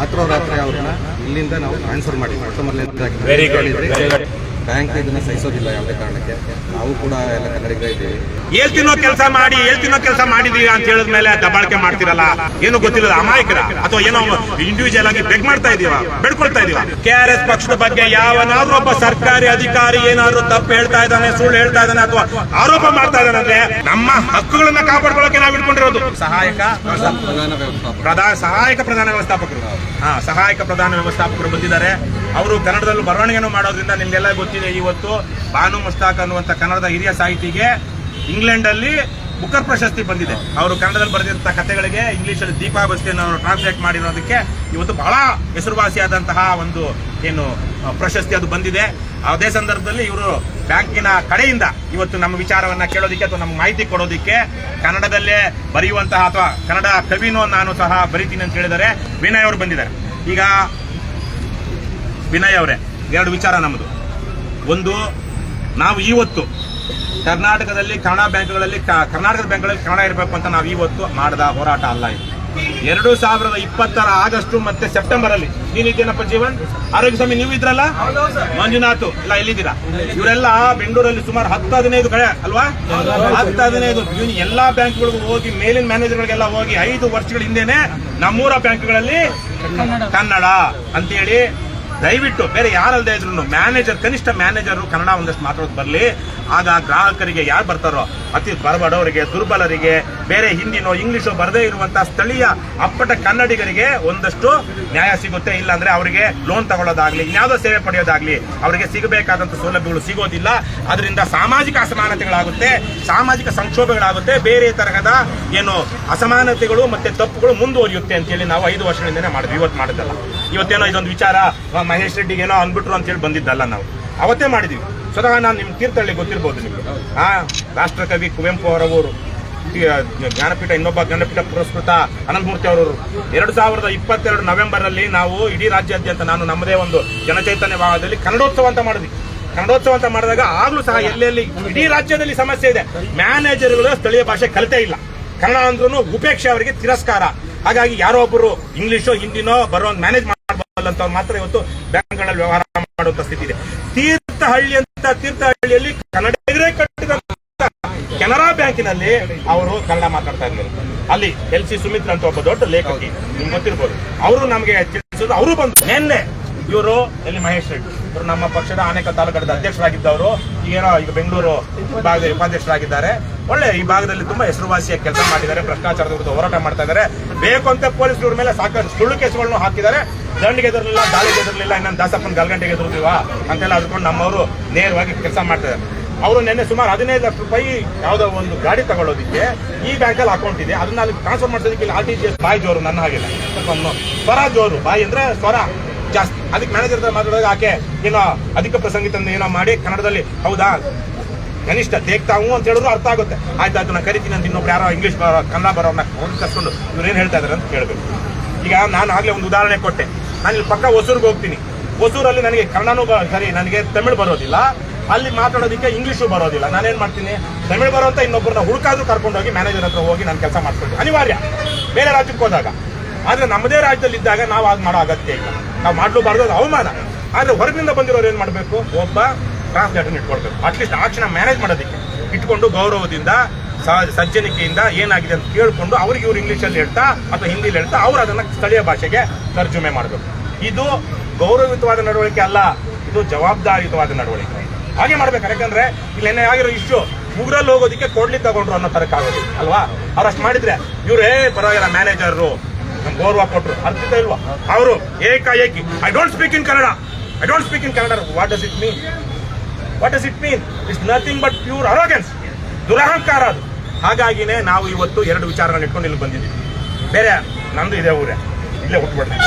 ರಾತ್ರೋರಾತ್ರಿ ಅವ್ರನ್ನ ಇಲ್ಲಿಂದ ನಾವು ಟ್ರಾನ್ಸ್ಫರ್ ಮಾಡಿ ಕಸ್ಟಮರ್ good. ಬ್ಯಾಂಕ್ ಇದನ್ನ ಸಹಿಸೋದಿಲ್ಲ ಯಾವುದೇ ಕಾರಣಕ್ಕೆ. ನಾವು ಕೂಡ ಎಲ್ಲ ಕನ್ನಡಿಗರ ಇದ್ದೀವಿ. ಹೇಳ್ತಿನೋ ಕೆಲಸ ಮಾಡಿ ಹೇಳ್ತಿನೋ ಕೆಲಸ ಮಾಡಿದೀವಿ ಅಂತ ಹೇಳಿದ ಮೇಲೆ ದಬ್ಬಾಳಿಕೆ ಮಾಡ್ತಿರಲ್ಲ? ಏನು ಗೊತ್ತಿಲ್ಲ ಅಮಾಯಕರ? ಅಥವಾ ಏನೋ ಇಂಡಿವಿಜುವಲ್ ಆಗಿ ಬೆಗ್ ಮಾಡ್ತಾ ಇದೀವ? ಬೆಡ್ಕೊಳ್ತಾ ಇದೀವ? ಕೆ ಆರ್ ಎಸ್ ಪಕ್ಷದ ಬಗ್ಗೆ ಯಾವನಾದ್ರೂ ಒಬ್ಬ ಸರ್ಕಾರಿ ಅಧಿಕಾರಿ ಏನಾದ್ರು ತಪ್ಪು ಹೇಳ್ತಾ ಇದ್ದಾನೆ ಸುಳ್ಳು ಹೇಳ್ತಾ ಇದ್ದಾನೆ ಅಥವಾ ಆರೋಪ ಮಾಡ್ತಾ ಇದ್ದಾನೆ ಅಂದ್ರೆ ನಮ್ಮ ಹಕ್ಕುಗಳನ್ನ ಕಾಪಾಡ್ಕೊಳ್ಳೋಕೆ ನಾವು ಇಟ್ಕೊಂಡಿರೋದು ಸಹಾಯಕ ಪ್ರಧಾನ ಸಹಾಯಕ ಪ್ರಧಾನ ವ್ಯವಸ್ಥಾಪಕರು. ಸಹಾಯಕ ಪ್ರಧಾನ ವ್ಯವಸ್ಥಾಪಕರು ಬಂದಿದ್ದಾರೆ. ಅವರು ಕನ್ನಡದಲ್ಲೂ ಬರವಣಿಗೆಯನ್ನು ಮಾಡೋದ್ರಿಂದ ನಿಮಗೆಲ್ಲ ಗೊತ್ತಿದೆ, ಇವತ್ತು ಬಾನು ಮುಸ್ತಾಕ್ ಅನ್ನುವಂಥ ಕನ್ನಡದ ಹಿರಿಯ ಸಾಹಿತಿಗೆ ಇಂಗ್ಲೆಂಡ್ ಬುಕರ್ ಪ್ರಶಸ್ತಿ ಬಂದಿದೆ. ಅವರು ಕನ್ನಡದಲ್ಲಿ ಬರೆದಿರುವಂತಹ ಕಥೆಗಳಿಗೆ ಇಂಗ್ಲಿಷಲ್ಲಿ ದೀಪಾ ಬಸ್ತಿಯನ್ನು ಅವರು ಟ್ರಾನ್ಸ್ಲೇಟ್ ಮಾಡಿರೋದಕ್ಕೆ ಇವತ್ತು ಬಹಳ ಹೆಸರುವಾಸಿಯಾದಂತಹ ಒಂದು ಏನು ಪ್ರಶಸ್ತಿ ಅದು ಬಂದಿದೆ. ಅದೇ ಸಂದರ್ಭದಲ್ಲಿ ಇವರು ಬ್ಯಾಂಕಿನ ಕಡೆಯಿಂದ ಇವತ್ತು ನಮ್ಮ ವಿಚಾರವನ್ನ ಕೇಳೋದಿಕ್ಕೆ ಅಥವಾ ನಮ್ಗೆ ಮಾಹಿತಿ ಕೊಡೋದಿಕ್ಕೆ ಕನ್ನಡದಲ್ಲೇ ಬರೆಯುವಂತಹ ಅಥವಾ ಕನ್ನಡ ಕವಿನೋ ನಾನು ಸಹ ಬರಿತೀನಿ ಅಂತ ಹೇಳಿದರೆ ವಿನಯ್ ಅವರು ಬಂದಿದ್ದಾರೆ. ಈಗ ವಿನಯ್ ಅವರೇ, ಎರಡು ವಿಚಾರ ನಮ್ಮದು. ಒಂದು, ನಾವು ಇವತ್ತು ಕರ್ನಾಟಕದಲ್ಲಿ ಕನ್ನಡ ಬ್ಯಾಂಕ್ಗಳಲ್ಲಿ ಕರ್ನಾಟಕದ ಬ್ಯಾಂಕ್ಗಳಲ್ಲಿ ಕನ್ನಡ ಇರಬೇಕು ಅಂತ ನಾವು ಇವತ್ತು ಮಾಡಿದ ಹೋರಾಟ ಅಲ್ಲ ಇದು. ಎರಡು ಸಾವಿರದ ಇಪ್ಪತ್ತರ ಆಗಸ್ಟ್ ಮತ್ತೆ ಸೆಪ್ಟೆಂಬರ್ ಅಲ್ಲಿ ನೀನಿದ್ದೇನಪ್ಪ ಜೀವನ್? ಆರೋಗ್ಯ ಸ್ವಾಮಿ ನೀವು ಇದ್ರಲ್ಲ? ಮಂಜುನಾಥ್, ಇಲ್ಲ, ಎಲ್ಲಿದ್ದೀರಾ? ಇವರೆಲ್ಲ ಬೆಂಗಳೂರಲ್ಲಿ ಸುಮಾರು ಹತ್ತು ಹದಿನೈದು ಕಡೆ ಅಲ್ವಾ? ಹತ್ತು ಹದಿನೈದು. ಇವ್ನು ಎಲ್ಲಾ ಬ್ಯಾಂಕ್ಗಳಿಗೂ ಹೋಗಿ ಮೇಲಿನ ಮ್ಯಾನೇಜರ್ಗಳಿಗೆಲ್ಲ ಹೋಗಿ ಐದು ವರ್ಷಗಳ ಹಿಂದೆನೆ ನಮ್ಮೂರ ಬ್ಯಾಂಕ್ಗಳಲ್ಲಿ ಕನ್ನಡ. ಅಂತೇಳಿ ದಯವಿಟ್ಟು ಬೇರೆ ಯಾರಲ್ಲದೆ ಇದ್ರು ಮ್ಯಾನೇಜರ್ ಕನಿಷ್ಠ ಮ್ಯಾನೇಜರ್ ಕನ್ನಡ ಒಂದಷ್ಟು ಮಾತಾಡೋದು ಬರಲಿ. ಆಗ ಗ್ರಾಹಕರಿಗೆ ಯಾರು ಬರ್ತಾರೋ, ಅತಿ ಬರಬಡವರಿಗೆ, ದುರ್ಬಲರಿಗೆ, ಬೇರೆ ಹಿಂದಿನೋ ಇಂಗ್ಲೀಷೋ ಬರದೇ ಇರುವಂತಹ ಸ್ಥಳೀಯ ಅಪ್ಪಟ ಕನ್ನಡಿಗರಿಗೆ ಒಂದಷ್ಟು ನ್ಯಾಯ ಸಿಗುತ್ತೆ. ಇಲ್ಲಾಂದ್ರೆ ಅವರಿಗೆ ಲೋನ್ ತಗೊಳ್ಳೋದಾಗ್ಲಿ, ಇನ್ಯಾವುದೋ ಸೇವೆ ಪಡೆಯೋದಾಗ್ಲಿ ಅವರಿಗೆ ಸಿಗಬೇಕಾದಂಥ ಸೌಲಭ್ಯಗಳು ಸಿಗೋದಿಲ್ಲ. ಅದರಿಂದ ಸಾಮಾಜಿಕ ಅಸಮಾನತೆಗಳಾಗುತ್ತೆ, ಸಾಮಾಜಿಕ ಸಂಕ್ಷೋಭಗಳಾಗುತ್ತೆ, ಬೇರೆ ತರಹದ ಏನು ಅಸಮಾನತೆಗಳು ಮತ್ತೆ ತಪ್ಪುಗಳು ಮುಂದುವರಿಯುತ್ತೆ ಅಂತೇಳಿ ನಾವು ಐದು ವರ್ಷಗಳಿಂದನೇ ಮಾಡಿದ್ವಿ, ಇವತ್ತು ಮಾಡಿದ್ದಲ್ಲ. ಇವತ್ತೇನೋ ಇದೊಂದು ವಿಚಾರ ಮಹೇಶ್ ರೆಡ್ಡಿಗೆ ಏನೋ ಅಂದ್ಬಿಟ್ರು ಅಂತೇಳಿ ಬಂದಿದ್ದಲ್ಲ ನಾವು. ಅವತ್ತೇ ಮಾಡಿದ್ವಿ. ಸ್ವತಃ ನಾನು ನಿಮ್ ತೀರ್ಥಹಳ್ಳಿ ಗೊತ್ತಿರ್ಬೋದು ನಿಮ್ಗೆ. ಆ, ರಾಷ್ಟ್ರಕವಿ ಕುವೆಂಪು ಅವರವರು ಜ್ಞಾನಪೀಠ, ಇನ್ನೊಬ್ಬ ಜ್ಞಾನಪೀಠ ಪುರಸ್ಕೃತ ಅನಂತಮೂರ್ತಿ ಅವರವರು. ಎರಡು ಸಾವಿರದ ಇಪ್ಪತ್ತೆರಡು ನವೆಂಬರ್ ಅಲ್ಲಿ ನಾವು ಇಡೀ ರಾಜ್ಯಾದ್ಯಂತ ನಾನು ನಮ್ಮದೇ ಒಂದು ಜನಚೈತನ್ಯ ಭಾಗದಲ್ಲಿ ಕನ್ನಡೋತ್ಸವ ಅಂತ ಮಾಡಿದ್ವಿ. ಕನ್ನಡೋತ್ಸವ ಅಂತ ಮಾಡಿದಾಗ ಆಗ್ಲೂ ಸಹ ಎಲ್ಲೆಲ್ಲಿ ಇಡೀ ರಾಜ್ಯದಲ್ಲಿ ಸಮಸ್ಯೆ ಇದೆ. ಮ್ಯಾನೇಜರ್ಗಳು ಸ್ಥಳೀಯ ಭಾಷೆ ಕಲಿತೇ ಇಲ್ಲ. ಕನ್ನಡ ಅಂದ್ರೂ ಉಪೇಕ್ಷೆ ಅವರಿಗೆ ತಿರಸ್ಕಾರ. ಹಾಗಾಗಿ ಯಾರೋ ಒಬ್ಬರು ಇಂಗ್ಲಿಷೋ, ಹಿಂದಿನೋ ಬರೋ ಮ್ಯಾನೇಜ್ ಮಾಡಬಲ್ಲಂತವ್ರು ಮಾತ್ರ ಇವತ್ತು ಬ್ಯಾಂಕ್ಗಳಲ್ಲಿ ವ್ಯವಹಾರ ಮಾಡುವಂತ ಸ್ಥಿತಿ ಇದೆ. ತೀರ್ಥಹಳ್ಳಿ ಅಂತ ತೀರ್ಥಹಳ್ಳಿಯಲ್ಲಿ ಕನ್ನಡಿಗರೇ ಕಟ್ಟಿದಂತ ಕೆನರಾ ಬ್ಯಾಂಕಿನಲ್ಲಿ ಅವರು ಕನ್ನಡ ಮಾತಾಡ್ತಾ ಇದ್ದಾರೆ. ಅಲ್ಲಿ ಎಲ್ ಸಿ ಸುಮಿತ್ರ ಅಂತ ಒಬ್ಬ ದೊಡ್ಡ ಲೇಖಕಿ, ನಿಮ್ಗೆ ಗೊತ್ತಿರ್ಬೋದು. ಅವರು ನಮಗೆ ತಿಳಿಸೋದು, ಅವರು ಬಂದು ನಿನ್ನೆ ಇವರು ಎಲ್ಲಿ ಮಹೇಶ್ ರೆಡ್ಡಿ. ಇವರು ನಮ್ಮ ಪಕ್ಷದ ಆನೇಕಲ್ ತಾಲೂಕದ ಅಧ್ಯಕ್ಷರಾಗಿದ್ದವರು ಏನೋ ಈಗ ಬೆಂಗಳೂರು ಭಾಗದ ಉಪಾಧ್ಯಕ್ಷರಾಗಿದ್ದಾರೆ. ಒಳ್ಳೆ ಈ ಭಾಗದಲ್ಲಿ ತುಂಬಾ ಹೆಸರುವಾಸಿಯಾಗಿ ಕೆಲಸ ಮಾಡಿದ್ದಾರೆ, ಭ್ರಷ್ಟಾಚಾರದ ವಿರುದ್ಧ ಹೋರಾಟ ಮಾಡ್ತಾ ಇದ್ದಾರೆ. ಬೇಕು ಅಂತ ಪೊಲೀಸರು ಮೇಲೆ ಸಾಕಷ್ಟು ಸುಳ್ಳು ಕೇಸುಗಳನ್ನು ಹಾಕಿದ್ದಾರೆ. ದಂಡಿಗೆ ಎದುರಲಿಲ್ಲ, ದಾಳಿಗೆ ಎದುರಲಿಲ್ಲ, ಇನ್ನೊಂದು ದಾಸಪ್ಪನ ಗಲ್ಗಂಟೆಗೆ ಎದುರುದಿವ ಅಂತೆಲ್ಲ ಅದ್ಕೊಂಡು ನಮ್ಮವರು ನೇರವಾಗಿ ಕೆಲಸ ಮಾಡ್ತಾರೆ ಅವರು ನಿನ್ನೆ ಸುಮಾರು ಹದಿನೈದು ಲಕ್ಷ ರೂಪಾಯಿ ಯಾವುದೋ ಒಂದು ಗಾಡಿ ತಗೊಳ್ಳೋದಿಕ್ಕೆ ಈ ಬ್ಯಾಂಕಲ್ಲಿ ಅಕೌಂಟ್ ಇದೆ. ಅದನ್ನ ಅಲ್ಲಿ ಟ್ರಾನ್ಸ್ಫರ್ ಮಾಡಿಸೋದಕ್ಕೆ ಆರ್ ಟಿ ಜಿ ಎಸ್ ಬಾಯಿ ಜೋರು, ನನ್ನ ಹಾಗಿಲ್ಲ ಸ್ವರ ಜೋರು, ಬಾಯಿ ಅಂದ್ರೆ ಸ್ವರ. ಜಾಸ್ತಿ ಅದಕ್ಕೆ ಮ್ಯಾನೇಜರ್ ಮಾತಾಡಿದಾಗ ಆಕೆ ಏನೋ ಅಧಿಕ ಪ್ರಸಂಗಿತ ಏನೋ ಮಾಡಿ ಕನ್ನಡದಲ್ಲಿ, ಹೌದಾ? ಕನಿಷ್ಠ ದೇಗ್ತಾವು ಅಂತ ಹೇಳಿದ್ರು ಅರ್ಥ ಆಗುತ್ತೆ. ಆಯ್ತು ಆಯ್ತು ನಾನು ಕರಿತೀನಿ ಅಂತ ಇನ್ನೊಬ್ರು ಯಾರೋ ಇಂಗ್ಲೀಷ್ ಬರೋ, ಕನ್ನಡ ಬರೋನ್ನ ಕರ್ಕೊಂಡು ಇವ್ರು ಏನು ಹೇಳ್ತಾ ಇದಾರೆ ಅಂತ ಕೇಳಬೇಕು. ಈಗ ನಾನು ಆಗ್ಲೇ ಒಂದು ಉದಾಹರಣೆ ಕೊಟ್ಟೆ. ನಾನು ಇಲ್ಲಿ ಪಕ್ಕ ಹೊಸೂರಿಗೆ ಹೋಗ್ತೀನಿ. ಹೊಸೂರಲ್ಲಿ ನನಗೆ ಕನ್ನಡನೂ ಸರಿ, ನನಗೆ ತಮಿಳು ಬರೋದಿಲ್ಲ. ಅಲ್ಲಿ ಮಾತಾಡೋದಕ್ಕೆ ಇಂಗ್ಲೀಷು ಬರೋದಿಲ್ಲ. ನಾನೇನು ಮಾಡ್ತೀನಿ? ತಮಿಳು ಬರೋಂತ ಇನ್ನೊಬ್ಬರನ್ನ ಹುಡುಕಾದ್ರೂ ಕರ್ಕೊಂಡು ಹೋಗಿ ಮ್ಯಾನೇಜರ್ ಹತ್ರ ಹೋಗಿ ನಾನು ಕೆಲಸ ಮಾಡ್ಕೊಂಡು ಅನಿವಾರ್ಯ. ಬೇರೆ ರಾಜ್ಯಕ್ಕೆ ಹೋದಾಗ. ಆದರೆ ನಮ್ಮದೇ ರಾಜ್ಯದಲ್ಲಿ ಇದ್ದಾಗ ನಾವು ಆಗ ಮಾಡೋ ಅಗತ್ಯ ಇಲ್ಲ. ನಾವು ಮಾಡಲೂಬಾರ್ದು ಅದು ಅವಮಾನ. ಆದರೆ ಹೊರಗಿನಿಂದ ಬಂದಿರೋರು ಏನು ಮಾಡಬೇಕು? ಒಬ್ಬ ಟ್ರಾನ್ಸ್ಲೇಟರ್ ಇಟ್ಕೊಳ್ಬೇಕು. ಅಟ್ಲೀಸ್ಟ್ ಆ ಕ್ಷಣ ಮ್ಯಾನೇಜ್ ಮಾಡೋದಕ್ಕೆ. ಇಟ್ಕೊಂಡು ಗೌರವದಿಂದ ಸಜ್ಜನಿಕೆಯಿಂದ ಏನಾಗಿದೆ ಅಂತ ಕೇಳ್ಕೊಂಡು ಅವ್ರಿಗೆ ಇವ್ರು ಇಂಗ್ಲೀಷಲ್ಲಿ ಹೇಳ್ತಾ ಅಥವಾ ಹಿಂದಿಲಿ ಹೇಳ್ತಾ ಅವ್ರು ಅದನ್ನ ಸ್ಥಳೀಯ ಭಾಷೆಗೆ ತರ್ಜುಮೆ ಮಾಡಬೇಕು. ಇದು ಗೌರವಯುತವಾದ ನಡವಳಿಕೆ ಅಲ್ಲ. ಇದು ಜವಾಬ್ದಾರಿಯುತವಾದ ನಡವಳಿಕೆ. ಹಾಗೆ ಮಾಡ್ಬೇಕು. ಯಾಕಂದ್ರೆ ಇಲ್ಲಿ ಆಗಿರೋ ಇಶ್ಯೂ ಉಗ್ರಲ್ಲಿ ಹೋಗೋದಕ್ಕೆ ಕೊಡ್ಲಿ ತಗೊಂಡ್ರು ಅನ್ನೋ ತರಕ್ ಆಗೋದು ಅಲ್ವಾ? ಅವ್ರು ಅಷ್ಟು ಮಾಡಿದ್ರೆ ಏ, ಪರವಾಗಿಲ್ಲ ಮ್ಯಾನೇಜರು ಗೌರವ ಕೊಟ್ಟರು ಅರ್ಥ ಇಲ್ವಾ? ಅವರು ಏಕಾಏಕಿ. I don't speak in Kannada I don't speak in Kannada what does it mean what does it mean it's nothing but pure arrogance ದುರಹಂಕಾರ ಅದು. ಹಾಗಾಗಿನೇ ನಾವು ಇವತ್ತು ಎರಡು ವಿಚಾರಗಳನ್ನ ಇಟ್ಕೊಂಡು ಇಲ್ಲಿ ಬಂದಿದ್ದೀವಿ. ಬೇರೆ ನಂದು ಇದೆ ಊರೇ. ಇಲ್ಲೇ ಹುಟ್ಬಿಡ್ರಿ